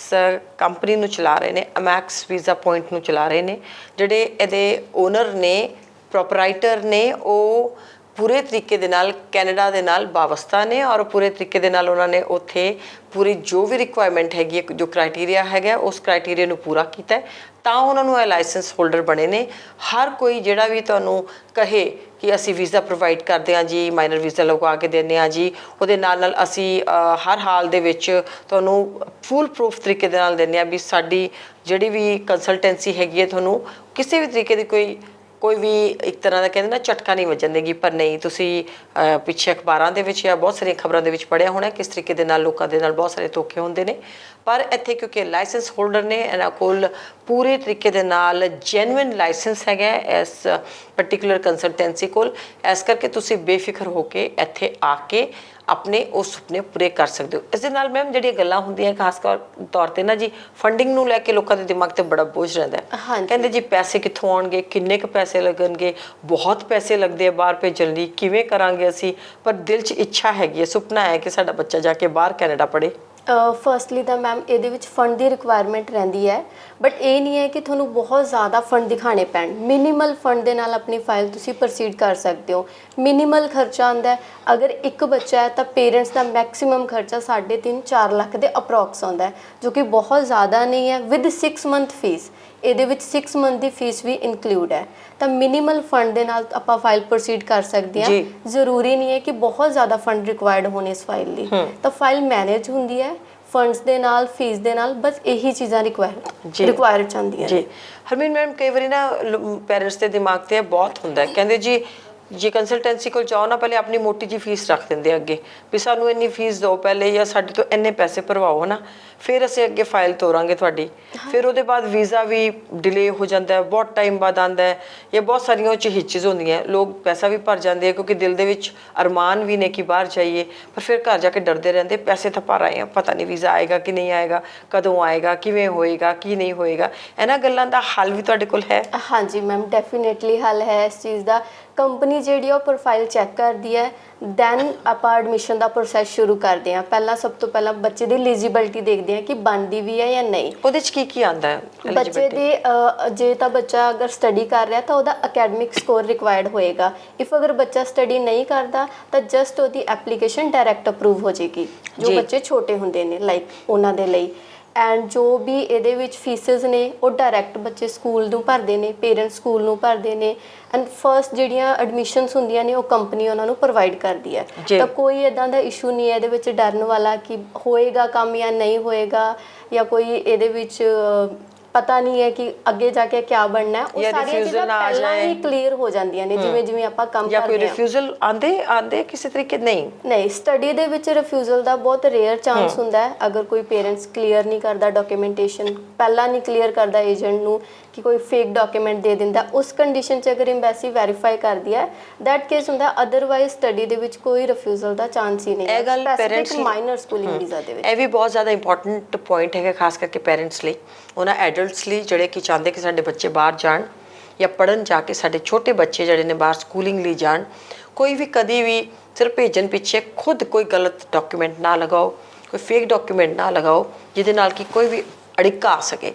ਕੰਪਨੀ ਨੂੰ ਚਲਾ ਰਹੇ ਨੇ ਅਮੈਕਸ ਵੀਜ਼ਾ ਪੁਆਇੰਟ ਨੂੰ ਚਲਾ ਰਹੇ ਨੇ ਜਿਹੜੇ ਇਹਦੇ ਓਨਰ ਨੇ ਪ੍ਰੋਪਰਾਈਟਰ ਨੇ ਉਹ ਪੂਰੇ ਤਰੀਕੇ ਦੇ ਨਾਲ ਕੈਨੇਡਾ ਦੇ ਨਾਲ ਵਾਬਸਤਾ ਨੇ ਔਰ ਪੂਰੇ ਤਰੀਕੇ ਦੇ ਨਾਲ ਉਹਨਾਂ ਨੇ ਉੱਥੇ ਪੂਰੀ ਜੋ ਵੀ ਰਿਕੁਆਇਰਮੈਂਟ ਹੈਗੀ ਹੈ ਜੋ ਕ੍ਰਾਈਟੇਰੀਆ ਹੈਗਾ ਉਸ ਕ੍ਰਾਈਟੇਰੀਆ ਨੂੰ ਪੂਰਾ ਕੀਤਾ ਤਾਂ ਉਹਨਾਂ ਨੂੰ ਇਹ ਲਾਇਸੈਂਸ ਹੋਲਡਰ ਬਣੇ ਨੇ। ਹਰ ਕੋਈ ਜਿਹੜਾ ਵੀ ਤੁਹਾਨੂੰ ਕਹੇ ਕਿ ਅਸੀਂ ਵੀਜ਼ਾ ਪ੍ਰੋਵਾਈਡ ਕਰਦੇ ਹਾਂ ਜੀ ਮਾਈਨਰ ਵੀਜ਼ਾ ਲਗਵਾ ਕੇ ਦਿੰਦੇ ਹਾਂ ਜੀ, ਉਹਦੇ ਨਾਲ ਨਾਲ ਅਸੀਂ ਹਰ ਹਾਲ ਦੇ ਵਿੱਚ ਤੁਹਾਨੂੰ ਫੁੱਲ ਪ੍ਰੂਫ ਤਰੀਕੇ ਦੇ ਨਾਲ ਦਿੰਦੇ ਹਾਂ ਵੀ ਸਾਡੀ ਜਿਹੜੀ ਵੀ ਕੰਸਲਟੈਂਸੀ ਹੈਗੀ ਹੈ, ਤੁਹਾਨੂੰ ਕਿਸੇ ਵੀ ਤਰੀਕੇ ਦੀ ਕੋਈ ਕੋਈ ਵੀ ਇੱਕ ਤਰ੍ਹਾਂ ਦਾ ਕਹਿੰਦੇ ਨਾ ਝਟਕਾ ਨਹੀਂ ਵੱਜਣ ਦੇਗੀ ਪਰ ਨਹੀਂ, ਤੁਸੀਂ ਪਿੱਛੇ ਅਖਬਾਰਾਂ ਦੇ ਵਿੱਚ ਜਾਂ ਬਹੁਤ ਸਾਰੀਆਂ ਖਬਰਾਂ ਦੇ ਵਿੱਚ ਪੜਿਆ ਹੋਣਾ ਕਿਸ ਤਰੀਕੇ ਦੇ ਨਾਲ ਲੋਕਾਂ ਦੇ ਨਾਲ ਬਹੁਤ ਸਾਰੇ ਧੋਖੇ ਹੁੰਦੇ ਨੇ। ਪਰ ਇੱਥੇ ਕਿਉਂਕਿ ਲਾਇਸੈਂਸ ਹੋਲਡਰ ਨੇ, ਇਹਨਾਂ ਕੋਲ ਪੂਰੇ ਤਰੀਕੇ ਦੇ ਨਾਲ ਜੈਨੂਇਨ ਲਾਇਸੈਂਸ ਹੈਗਾ ਇਸ ਪਾਰਟਿਕੂਲਰ ਕੰਸਲਟੈਂਸੀ ਕੋਲ। ਇਸ ਕਰਕੇ ਤੁਸੀਂ ਬੇਫਿਕਰ ਹੋ ਕੇ ਇੱਥੇ ਆ ਕੇ ਆਪਣੇ ਉਹ ਸੁਪਨੇ ਪੂਰੇ ਕਰ ਸਕਦੇ ਹੋ। ਇਸ ਦੇ ਨਾਲ ਮੈਮ ਜਿਹੜੀਆਂ ਗੱਲਾਂ ਹੁੰਦੀਆਂ ਖਾਸ ਕਰ ਤੌਰ ਤੇ ਨਾ ਜੀ ਫੰਡਿੰਗ ਨੂੰ ਲੈ ਕੇ ਲੋਕਾਂ ਦੇ ਦਿਮਾਗ ਤੇ ਬੜਾ ਬੋਝ ਰਹਿੰਦਾ ਹੈ। ਕਹਿੰਦੇ ਜੀ ਪੈਸੇ ਕਿੱਥੋਂ ਆਉਣਗੇ ਕਿੰਨੇ ਕੁ ਪੈਸੇ ਲੱਗਣਗੇ ਬਹੁਤ ਪੈਸੇ ਲੱਗਦੇ ਆ ਬਾਹਰ ਭੇਜਣ ਲਈ ਕਿਵੇਂ ਕਰਾਂਗੇ ਅਸੀਂ? ਪਰ ਦਿਲ 'ਚ ਇੱਛਾ ਹੈਗੀ ਹੈ ਸੁਪਨਾ ਹੈ ਕਿ ਸਾਡਾ ਬੱਚਾ ਜਾ ਕੇ ਬਾਹਰ ਕੈਨੇਡਾ ਪੜ੍ਹੇ। ਫਰਸਟਲੀ ਤਾਂ ਮੈਮ ਇਹਦੇ ਵਿੱਚ ਫੰਡ ਦੀ ਰਿਕੁਆਇਰਮੈਂਟ ਰਹਿੰਦੀ ਹੈ ਬਟ ਇਹ ਨਹੀਂ ਹੈ ਕਿ ਤੁਹਾਨੂੰ ਬਹੁਤ ਜ਼ਿਆਦਾ ਫੰਡ ਦਿਖਾਣੇ ਪੈਣ। ਮਿਨੀਮਲ ਫੰਡ ਦੇ ਨਾਲ ਆਪਣੀ ਫਾਈਲ ਤੁਸੀਂ ਪ੍ਰੋਸੀਡ ਕਰ ਸਕਦੇ ਹੋ। ਮਿਨੀਮਲ ਖਰਚਾ ਆਉਂਦਾ ਅਗਰ ਇੱਕ ਬੱਚਾ ਹੈ ਤਾਂ ਪੇਰੈਂਟਸ ਦਾ ਮੈਕਸਿਮਮ ਖਰਚਾ 3.5 4 ਲੱਖ ਦੇ ਅਪਰੋਕਸ ਆਉਂਦਾ ਜੋ ਕਿ ਬਹੁਤ ਜ਼ਿਆਦਾ ਨਹੀਂ ਹੈ ਵਿਦ 6 ਮੰਥ ਫੀਸ ਇਹਦੇ ਵਿੱਚ 6 ਮੰਥ ਦੀ ਫੀਸ ਵੀ ਇਨਕਲੂਡ ਹੈ। ਤਾਂ ਮਿਨੀਮਲ ਫੰਡ ਦੇ ਨਾਲ ਆਪਾਂ ਫਾਈਲ ਪ੍ਰੋਸੀਡ ਕਰ ਸਕਦੇ ਹਾਂ। ਜ਼ਰੂਰੀ ਨਹੀਂ ਹੈ ਕਿ ਬਹੁਤ ਜ਼ਿਆਦਾ ਫੰਡ ਰਿਕੁਆਇਰਡ ਹੋਣ ਇਸ ਫਾਈਲ ਲਈ। ਤਾਂ ਫਾਈਲ ਮੈਨੇਜ ਹੁੰਦੀ ਹੈ ਫੰਡਸ ਦੇ ਨਾਲ ਫੀਸ ਦੇ ਨਾਲ ਬਸ ਇਹੀ ਚੀਜ਼ਾਂ। ਰਿਕੁਆਇਰ ਰਿਕੁਆਇਰਡ ਚਾਹੁੰਦੀਆਂ ਜੀ। ਹਰਮੀਨ ਮੈਮ ਕਈ ਵਾਰੀ ਨਾ ਪੈਰੈਂਟਸ ਦੇ ਦਿਮਾਗ ਤੇ ਬਹੁਤ ਹੁੰਦਾ ਹੈ। ਕਹਿੰਦੇ ਜੀ ਜੇ ਕੰਸਲਟੈਂਸੀ ਕੋਲ ਜਾਓ ਨਾ ਪਹਿਲੇ ਆਪਣੀ ਮੋਟੀ ਜੀ ਫੀਸ ਰੱਖ ਦਿੰਦੇ ਆ ਅੱਗੇ ਵੀ ਸਾਨੂੰ ਇੰਨੀ ਫੀਸ ਦਿਓ ਪਹਿਲੇ ਜਾਂ ਸਾਡੇ ਤੋਂ ਇੰਨੇ ਪੈਸੇ ਭਰਵਾਓ ਨਾ ਫਿਰ ਅਸੀਂ ਅੱਗੇ ਫਾਈਲ ਤੋਰਾਂਗੇ ਤੁਹਾਡੀ। ਫਿਰ ਉਹਦੇ ਬਾਅਦ ਵੀਜ਼ਾ ਵੀ ਡਿਲੇ ਹੋ ਜਾਂਦਾ ਹੈ ਬਹੁਤ ਟਾਈਮ ਬਾਅਦ ਆਂਦਾ ਹੈ ਇਹ ਬਹੁਤ ਸਾਰੀਆਂ ਉਹ 'ਚ ਹਿੱਚਸ ਹੁੰਦੀਆਂ। ਲੋਕ ਪੈਸਾ ਵੀ ਭਰ ਜਾਂਦੇ ਆ ਕਿਉਂਕਿ ਦਿਲ ਦੇ ਵਿੱਚ ਅਰਮਾਨ ਵੀ ਨੇ ਕਿ ਬਾਹਰ ਜਾਈਏ ਪਰ ਫਿਰ ਘਰ ਜਾ ਕੇ ਡਰਦੇ ਰਹਿੰਦੇ ਪੈਸੇ ਤਾਂ ਭਰ ਆਏ ਆ ਪਤਾ ਨਹੀਂ ਵੀਜ਼ਾ ਆਏਗਾ ਕਿ ਨਹੀਂ ਆਏਗਾ ਕਦੋਂ ਆਏਗਾ ਕਿਵੇਂ ਹੋਏਗਾ ਕੀ ਨਹੀਂ ਹੋਏਗਾ। ਇਹਨਾਂ ਗੱਲਾਂ ਦਾ ਹੱਲ ਵੀ ਤੁਹਾਡੇ ਕੋਲ ਹੈ? ਹਾਂਜੀ ਮੈਮ ਡੈਫੀਨਿਟਲੀ ਹੱਲ ਹੈ ਇਸ ਚੀਜ਼ ਦਾ। ਕੰਪਨੀ ਜਿਹੜੀ ਆ ਉਹ ਪ੍ਰੋਫਾਈਲ ਚੈੱਕ ਕਰਦੀ ਹੈ ਦੈਨ ਆਪਾਂ ਐਡਮਿਸ਼ਨ ਦਾ ਪ੍ਰੋਸੈਸ ਸ਼ੁਰੂ ਕਰਦੇ ਹਾਂ ਪਹਿਲਾਂ ਸਭ ਤੋਂ ਪਹਿਲਾਂ ਬੱਚੇ ਦੀ ਐਲੀਜੀਬਿਲਟੀ ਦੇਖਦੇ ਹਾਂ ਕਿ ਬਣਦੀ ਵੀ ਹੈ ਜਾਂ ਨਹੀਂ ਉਹਦੇ 'ਚ ਕੀ ਕੀ ਆਂਦਾ ਹੈ ਬੱਚੇ? ਦੇ ਜੇ ਤਾਂ ਬੱਚਾ ਅਗਰ ਸਟੱਡੀ ਕਰ ਰਿਹਾ ਤਾਂ ਉਹਦਾ ਅਕੈਡਮਿਕ ਸਕੋਰ ਰਿਕੁਆਇਰਡ ਹੋਏਗਾ ਇਫ ਅਗਰ ਬੱਚਾ ਸਟੱਡੀ ਨਹੀਂ ਕਰਦਾ ਤਾਂ ਜਸਟ ਉਹਦੀ ਐਪਲੀਕੇਸ਼ਨ ਡਾਇਰੈਕਟ ਅਪਰੂਵ ਹੋ ਜਾਏਗੀ ਜੋ ਜੀ। ਬੱਚੇ ਛੋਟੇ ਹੁੰਦੇ ਨੇ ਲਾਈਕ ਉਹਨਾਂ ਦੇ ਲਈ ਐਂਡ ਜੋ ਵੀ ਇਹਦੇ ਵਿੱਚ ਫੀਸਸ ਨੇ ਉਹ ਡਾਇਰੈਕਟ ਬੱਚੇ ਸਕੂਲ ਨੂੰ ਭਰਦੇ ਨੇ ਪੇਰੈਂਟਸ ਸਕੂਲ ਨੂੰ ਭਰਦੇ ਨੇ ਐਂਡ ਫਰਸਟ ਜਿਹੜੀਆਂ ਐਡਮਿਸ਼ਨਸ ਹੁੰਦੀਆਂ ਨੇ ਉਹ ਕੰਪਨੀ ਉਹਨਾਂ ਨੂੰ ਪ੍ਰੋਵਾਈਡ ਕਰਦੀ ਹੈ। ਤਾਂ ਕੋਈ ਇਦਾਂ ਦਾ ਇਸ਼ੂ ਨਹੀਂ ਹੈ ਇਹਦੇ ਵਿੱਚ ਡਰਨ ਵਾਲਾ ਕਿ ਹੋਏਗਾ ਕੰਮ ਜਾਂ ਨਹੀਂ ਹੋਏਗਾ ਜਾਂ ਕੋਈ ਇਹਦੇ ਵਿੱਚ ਪਤਾ ਨਹੀਂ ਹੈ ਕਿ ਅੱਗੇ ਜਾ ਕੇ ਕੀ ਬਣਨਾ ਹੈ। ਉਹ ਜਾਂ ਸਾਰੀਆਂ ਚੀਜ਼ਾਂ ਪਹਿਲਾਂ। ਹੀ ਕਲੀਅਰ ਹੋ ਜਾਂਦੀਆਂ ਨੇ ਜਿਵੇਂ ਜਿਵੇਂ ਆਪਾਂ ਕੰਮ ਜਾਂ ਕੋਈ ਕਰਦੇ ਹਾਂ। ਰਿਫਿਊਜ਼ਲ ਆਂਦੇ ਆਂਦੇ ਕਿਸੇ ਤਰੀਕੇ ਨਹੀਂ। ਨਹੀਂ ਸਟੱਡੀ ਦੇ ਵਿੱਚ ਰਿਫਿਊਜ਼ਲ ਦਾ ਬਹੁਤ ਰੇਅਰ ਚਾਂਸ ਹੁੰਦਾ ਹੈ। ਅਗਰ ਕੋਈ ਪੇਰੈਂਟਸ ਕਲੀਅਰ ਨਹੀਂ ਕਰਦਾ ਡਾਕੂਮੈਂਟੇਸ਼ਨ ਪਹਿਲਾਂ ਨਹੀਂ ਕਲੀਅਰ ਕਰਦਾ ਏਜੰਟ ਨੂੰ ਕਿ ਕੋਈ ਫੇਕ ਡਾਕੂਮੈਂਟ ਦੇ ਦਿੰਦਾ ਉਸ ਕੰਡੀਸ਼ਨ 'ਚ ਅਗਰ ਐਮਬੈਸੀ ਵੈਰੀਫਾਈ ਕਰਦੀ ਹੈ ਦੈਟ ਕੇਸ ਹੁੰਦਾ ਅਦਰਵਾਈਜ਼ ਸਟੱਡੀ ਦੇ ਵਿੱਚ ਕੋਈ ਰਿਫਿਊਜ਼ਲ ਦਾ ਚਾਂਸ ਹੀ ਨਹੀਂ ਇਹ ਗੱਲ ਮਾਈਨਰ ਸਕੂਲਿੰਗ ਵੀਜ਼ਾ ਦੇ ਵਿੱਚ। ਇਹ ਵੀ ਬਹੁਤ ਜ਼ਿਆਦਾ ਇੰਪੋਰਟੈਂਟ ਪੁਆਇੰਟ ਹੈਗਾ ਖਾਸ ਕਰਕੇ ਪੇਰੈਂਟਸ ਲਈ। ਉਹਨਾਂ ਐਡਲਟਸ ਲਈ ਜਿਹੜੇ ਕਿ ਚਾਹੁੰਦੇ ਕਿ ਸਾਡੇ ਬੱਚੇ ਬਾਹਰ ਜਾਣ ਜਾਂ ਪੜਨ ਜਾ ਕੇ ਸਾਡੇ ਛੋਟੇ ਬੱਚੇ ਜਿਹੜੇ ਨੇ ਬਾਹਰ ਸਕੂਲਿੰਗ ਲਈ ਜਾਣ ਕੋਈ ਵੀ ਕਦੀ ਵੀ ਸਿਰਫ ਭੇਜਣ ਪਿੱਛੇ ਖੁਦ ਕੋਈ ਗਲਤ ਡਾਕੂਮੈਂਟ ਨਾ ਲਗਾਓ ਕੋਈ ਫੇਕ ਡਾਕੂਮੈਂਟ ਨਾ ਲਗਾਓ ਜਿਹਦੇ ਨਾਲ ਕਿ ਕੋਈ ਵੀ ਅੜਿੱਕਾ ਆ ਸਕੇ।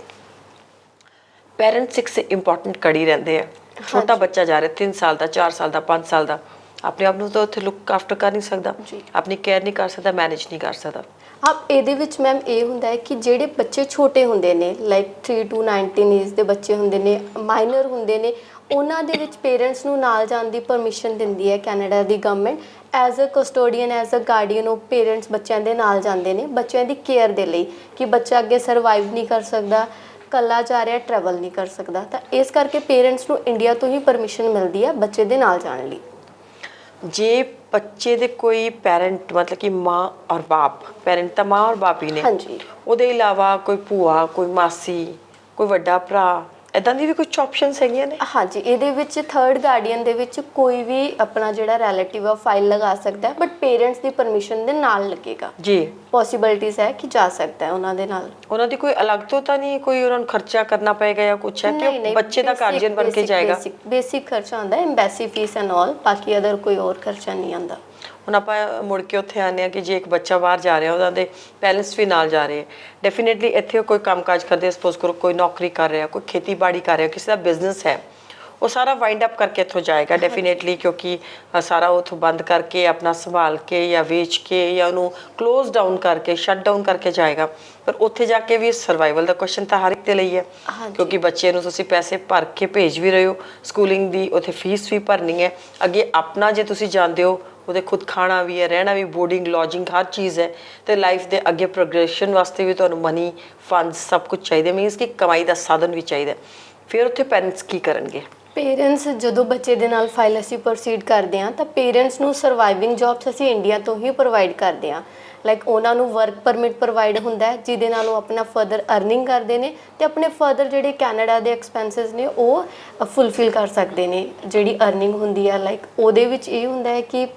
ਪੈਰੈਂਟਸ ਇੱਕ ਸੇ ਇੰਪੋਰਟੈਂਟ ਕੜੀ ਰਹਿੰਦੇ ਆ। ਛੋਟਾ ਬੱਚਾ ਜਾ ਰਿਹਾ 3 ਸਾਲ ਦਾ 4 ਸਾਲ ਦਾ 5 ਸਾਲ ਦਾ। ਆਪਣੇ ਆਪ ਨੂੰ ਤਾਂ ਉੱਥੇ ਲੁੱਕ ਆਫਟਰ ਕਰ ਨਹੀਂ ਸਕਦਾ। ਆਪਣੀ ਕੇਅਰ ਨਹੀਂ ਕਰ ਸਕਦਾ ਮੈਨੇਜ ਨਹੀਂ ਕਰ ਸਕਦਾ। ਆਪ ਇਹਦੇ ਵਿੱਚ ਮੈਮ ਇਹ ਹੁੰਦਾ ਹੈ ਕਿ ਜਿਹੜੇ ਬੱਚੇ ਛੋਟੇ ਹੁੰਦੇ ਨੇ ਲਾਈਕ 3 ਟੂ 19 ਏਜ ਦੇ ਬੱਚੇ ਹੁੰਦੇ ਨੇ ਮਾਈਨਰ ਹੁੰਦੇ ਨੇ, ਉਹਨਾਂ ਦੇ ਵਿੱਚ ਪੇਰੈਂਟਸ ਨੂੰ ਨਾਲ ਜਾਣ ਦੀ ਪਰਮਿਸ਼ਨ ਦਿੰਦੀ ਹੈ Canada the government as a custodian as a guardian ਉਹ ਪੇਰੈਂਟਸ ਬੱਚਿਆਂ ਦੇ ਨਾਲ ਜਾਂਦੇ ਨੇ, ਬੱਚਿਆਂ ਦੀ ਕੇਅਰ ਦੇ ਲਈ ਕਿ ਬੱਚਾ ਅੱਗੇ ਸਰਵਾਈਵ ਨਹੀਂ ਕਰ ਸਕਦਾ ਕੱਲਾ ਜਾ ਰਿਹਾ ਟਰੈਵਲ ਨਹੀਂ ਕਰ ਸਕਦਾ। ਤਾਂ ਇਸ ਕਰਕੇ ਪੇਰੈਂਟਸ ਨੂੰ ਇੰਡੀਆ ਤੋਂ ਹੀ ਪਰਮਿਸ਼ਨ ਮਿਲਦੀ ਹੈ ਬੱਚੇ ਦੇ ਨਾਲ ਜਾਣ ਲਈ। ਜੇ ਬੱਚੇ ਦੇ ਕੋਈ ਪੈਰੈਂਟ ਮਤਲਬ ਕਿ ਮਾਂ ਔਰ ਬਾਪ ਪੈਰੈਂਟ ਤਾਂ ਮਾਂ ਔਰ ਬਾਪ ਹੀ ਨੇ। ਹਾਂਜੀ। ਉਹਦੇ ਇਲਾਵਾ ਕੋਈ ਭੂਆ ਕੋਈ ਮਾਸੀ ਕੋਈ ਵੱਡਾ ਭਰਾ ਇਦਾਂ ਦੀ ਵੀ ਕੁਝ ਆਪਸ਼ਨਸ ਹੈਗੀਆਂ ਨੇ? ਹਾਂਜੀ ਇਹਦੇ ਵਿੱਚ ਥਰਡ ਗਾਰਡੀਅਨ ਦੇ ਵਿੱਚ ਕੋਈ ਵੀ ਆਪਣਾ ਜਿਹੜਾ ਰਿਲੇਟਿਵ ਆ ਫਾਈਲ ਲਗਾ ਸਕਦਾ ਹੈ ਬਟ ਪੇਰੈਂਟਸ ਦੀ ਪਰਮਿਸ਼ਨ ਦੇ ਨਾਲ ਲੱਗੇਗਾ। ਜੀ। ਪੋਸਿਬਿਲਿਟੀਜ਼ ਹੈ ਕਿ ਜਾ ਸਕਦਾ ਹੈ ਉਹਨਾਂ ਦੇ ਨਾਲ। ਉਹਨਾਂ ਦੀ ਕੋਈ ਅਲੱਗ ਤੋਂ ਤਾਂ ਨਹੀਂ ਕੋਈ ਉਹਨਾਂ ਨੂੰ ਖਰਚਾ ਕਰਨਾ ਪਏਗਾ ਜਾਂ ਕੁਛ ਹੈ ਕਿ ਬੱਚੇ ਦਾ ਗਾਰਡੀਅਨ ਬਣ ਕੇ ਜਾਏਗਾ? ਬੇਸਿਕ ਖਰਚਾ ਆਉਂਦਾ ਐਮਬੈਸੀ ਫੀਸ ਐਂਡ ਆਲ ਬਾਕੀ ਅਦਰ ਕੋਈ ਹੋਰ ਖਰਚਾ ਨਹੀਂ ਆਉਂਦਾ। ਹੁਣ ਆਪਾਂ ਮੁੜ ਕੇ ਉੱਥੇ ਆਨੇ ਆ ਕਿ ਜੇ ਇੱਕ ਬੱਚਾ ਬਾਹਰ ਜਾ ਰਿਹਾ, ਉਹਦਾ ਦੇ ਪੈਰੈਂਟਸ ਵੀ ਨਾਲ ਜਾ ਰਹੇ ਡੈਫੀਨਿਟਲੀ ਇੱਥੇ ਕੋਈ ਕੰਮਕਾਜ ਕਰਦੇ ਸਪੋਜ਼ ਕਰੋ ਕੋਈ ਨੌਕਰੀ ਕਰ ਰਿਹਾ, ਕੋਈ ਖੇਤੀਬਾੜੀ ਕਰ ਰਿਹਾ, ਕਿਸੇ ਦਾ ਬਿਜ਼ਨਸ ਹੈ। ਉਹ ਸਾਰਾ ਵਾਈਂਡ ਅਪ ਕਰਕੇ ਇੱਥੋਂ ਜਾਏਗਾ ਡੈਫੀਨਿਟਲੀ ਕਿਉਂਕਿ ਸਾਰਾ ਉਥੋਂ ਬੰਦ ਕਰਕੇ ਆਪਣਾ ਸੰਭਾਲ ਕੇ ਜਾਂ ਵੇਚ ਕੇ ਜਾਂ ਉਹਨੂੰ ক্লোਜ਼ ਡਾਊਨ ਕਰਕੇ ਸ਼ਟ ਡਾਊਨ ਕਰਕੇ ਜਾਏਗਾ। ਪਰ ਉੱਥੇ ਜਾ ਕੇ ਵੀ ਸਰਵਾਈਵਲ ਦਾ ਕੁਐਸਚਨ ਤਾਂ ਹਰ ਇੱਕ ਦੇ ਲਈ ਹੈ। ਕਿਉਂਕਿ ਬੱਚੇ ਨੂੰ ਤੁਸੀਂ ਪੈਸੇ ਭਰ ਕੇ ਭੇਜ ਵੀ ਰਹੇ ਹੋ ਸਕੂਲਿੰਗ ਦੀ ਉੱਥੇ ਫੀਸ ਵੀ ਭਰਨੀ ਹੈ। ਅੱਗੇ ਆਪਣਾ ਜੇ ਤੁਸੀਂ ਜਾਂਦੇ ਹੋ ਉਹਦੇ ਖੁਦ ਖਾਣਾ ਵੀ ਹੈ ਰਹਿਣਾ ਵੀ ਬੋਰਡਿੰਗ ਲੌਜਿੰਗ ਹਰ ਚੀਜ਼ ਹੈ ਤੇ ਲਾਈਫ ਦੇ ਅੱਗੇ ਪ੍ਰੋਗਰੈਸ਼ਨ ਵਾਸਤੇ ਵੀ ਤੁਹਾਨੂੰ ਮਨੀ ਫੰਡਸ ਸਭ ਕੁਝ ਚਾਹੀਦਾ ਮੀਨਸ ਕਿ ਕਮਾਈ ਦਾ ਸਾਧਨ ਵੀ ਚਾਹੀਦਾ ਫਿਰ ਉੱਥੇ ਪੈਰੈਂਟਸ ਕੀ ਕਰਨਗੇ? ਪੇਰੈਂਟਸ ਜਦੋਂ ਬੱਚੇ ਦੇ ਨਾਲ ਫਾਈਲ ਅਸੀਂ ਪ੍ਰੋਸੀਡ ਕਰਦੇ ਹਾਂ, ਤਾਂ ਪੇਰੈਂਟਸ ਨੂੰ ਸਰਵਾਈਵਿੰਗ ਜੌਬਸ ਅਸੀਂ ਇੰਡੀਆ ਤੋਂ ਹੀ ਪ੍ਰੋਵਾਈਡ ਕਰਦੇ ਹਾਂ। ਲਾਈਕ ਉਹਨਾਂ ਨੂੰ ਵਰਕ ਪਰਮਿਟ ਪ੍ਰੋਵਾਈਡ ਹੁੰਦਾ ਹੈ, ਜਿਹਦੇ ਨਾਲ ਉਹ ਆਪਣਾ ਫਰਦਰ ਅਰਨਿੰਗ ਕਰਦੇ ਨੇ ਤੇ ਆਪਣੇ ਫਰਦਰ ਜਿਹੜੇ ਕੈਨੇਡਾ ਦੇ ਐਕਸਪੈਂਸਸ ਨੇ, ਉਹ ਫੁੱਲਫਿਲ ਕਰ ਸਕਦੇ ਨੇ। ਜਿਹੜੀ ਅਰਨਿੰਗ ਹੁੰਦੀ ਹੈ ਲਾਈਕ ਉਹਦੇ ਵਿੱਚ ਇਹ ਹੁੰਦਾ ਹੈ ਕਿ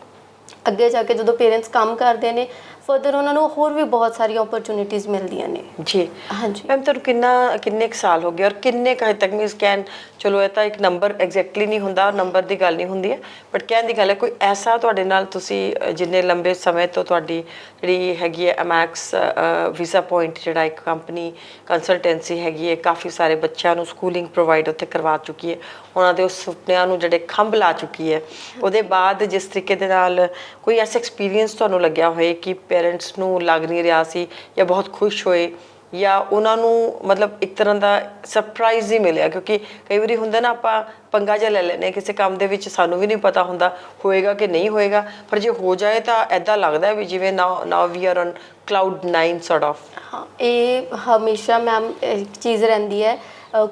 ਅੱਗੇ ਜਾ ਕੇ ਜਦੋਂ ਪੇਰੈਂਟਸ ਕੰਮ ਕਰਦੇ ਨੇ ਫਰਦਰ ਉਹਨਾਂ ਨੂੰ ਹੋਰ ਵੀ ਬਹੁਤ ਸਾਰੀਆਂ ਓਪਰਚੁਨਿਟੀਜ਼ ਮਿਲਦੀਆਂ ਨੇ। ਜੀ। ਹਾਂਜੀ। ਮੈਮ ਤੁਹਾਨੂੰ ਕਿੰਨਾ ਕਿੰਨੇ ਕੁ ਸਾਲ ਹੋ ਗਏ ਔਰ ਕਿੰਨੇ ਕੁ ਹਜੇ ਤੱਕ ਮੀਨਸ ਕੈਨ ਚਲੋ ਇਹ ਤਾਂ ਇੱਕ ਨੰਬਰ ਐਗਜ਼ੈਕਟਲੀ ਨਹੀਂ ਹੁੰਦਾ ਨੰਬਰ ਦੀ ਗੱਲ ਨਹੀਂ ਹੁੰਦੀ ਹੈ ਬਟ ਕਹਿਣ ਦੀ ਗੱਲ ਹੈ ਕੋਈ ਐਸਾ ਤੁਹਾਡੇ ਨਾਲ ਤੁਸੀਂ ਜਿੰਨੇ ਲੰਬੇ ਸਮੇਂ ਤੋਂ ਤੁਹਾਡੀ ਜਿਹੜੀ ਹੈਗੀ ਹੈ ਅਮੈਕਸ ਵੀਜ਼ਾ ਪੁਆਇੰਟ ਜਿਹੜਾ ਇੱਕ ਕੰਪਨੀ ਕੰਸਲਟੈਂਸੀ ਹੈਗੀ ਹੈ ਕਾਫੀ ਸਾਰੇ ਬੱਚਿਆਂ ਨੂੰ ਸਕੂਲਿੰਗ ਪ੍ਰੋਵਾਈਡ ਉੱਥੇ ਕਰਵਾ ਚੁੱਕੀ ਹੈ ਉਹਨਾਂ ਦੇ ਉਸ ਸੁਪਨਿਆਂ ਨੂੰ ਜਿਹੜੇ ਖੰਭ ਲਾ ਚੁੱਕੀ ਹੈ ਉਹਦੇ ਬਾਅਦ ਜਿਸ ਤਰੀਕੇ ਦੇ ਨਾਲ ਕੋਈ ਐਸਾ ਐਕਸਪੀਰੀਅੰਸ ਤੁਹਾਨੂੰ ਲੱਗਿਆ ਹੋਏ ਕਿ ਪੇਰੈਂਟਸ ਨੂੰ ਲੱਗ ਨਹੀਂ ਰਿਹਾ ਸੀ ਜਾਂ ਬਹੁਤ ਖੁਸ਼ ਹੋਏ ਜਾਂ ਉਹਨਾਂ ਨੂੰ ਮਤਲਬ ਇੱਕ ਤਰ੍ਹਾਂ ਦਾ ਸਰਪ੍ਰਾਈਜ਼ ਹੀ ਮਿਲਿਆ ਕਿਉਂਕਿ ਕਈ ਵਾਰੀ ਹੁੰਦਾ ਨਾ ਆਪਾਂ ਪੰਗਾ ਜਿਹਾ ਲੈ ਲੈਨੇ ਕਿਸੇ ਕੰਮ ਦੇ ਵਿੱਚ ਸਾਨੂੰ ਵੀ ਨਹੀਂ ਪਤਾ ਹੁੰਦਾ ਹੋਏਗਾ ਕਿ ਨਹੀਂ ਹੋਏਗਾ, ਪਰ ਜੇ ਹੋ ਜਾਏ ਤਾਂ ਐਦਾਂ ਲੱਗਦਾ ਵੀ ਜਿਵੇਂ now now we are on cloud 9 sort of ਹਾਂ, ਇਹ ਹਮੇਸ਼ਾ ਮੈਮ ਇੱਕ ਚੀਜ਼ ਰਹਿੰਦੀ ਹੈ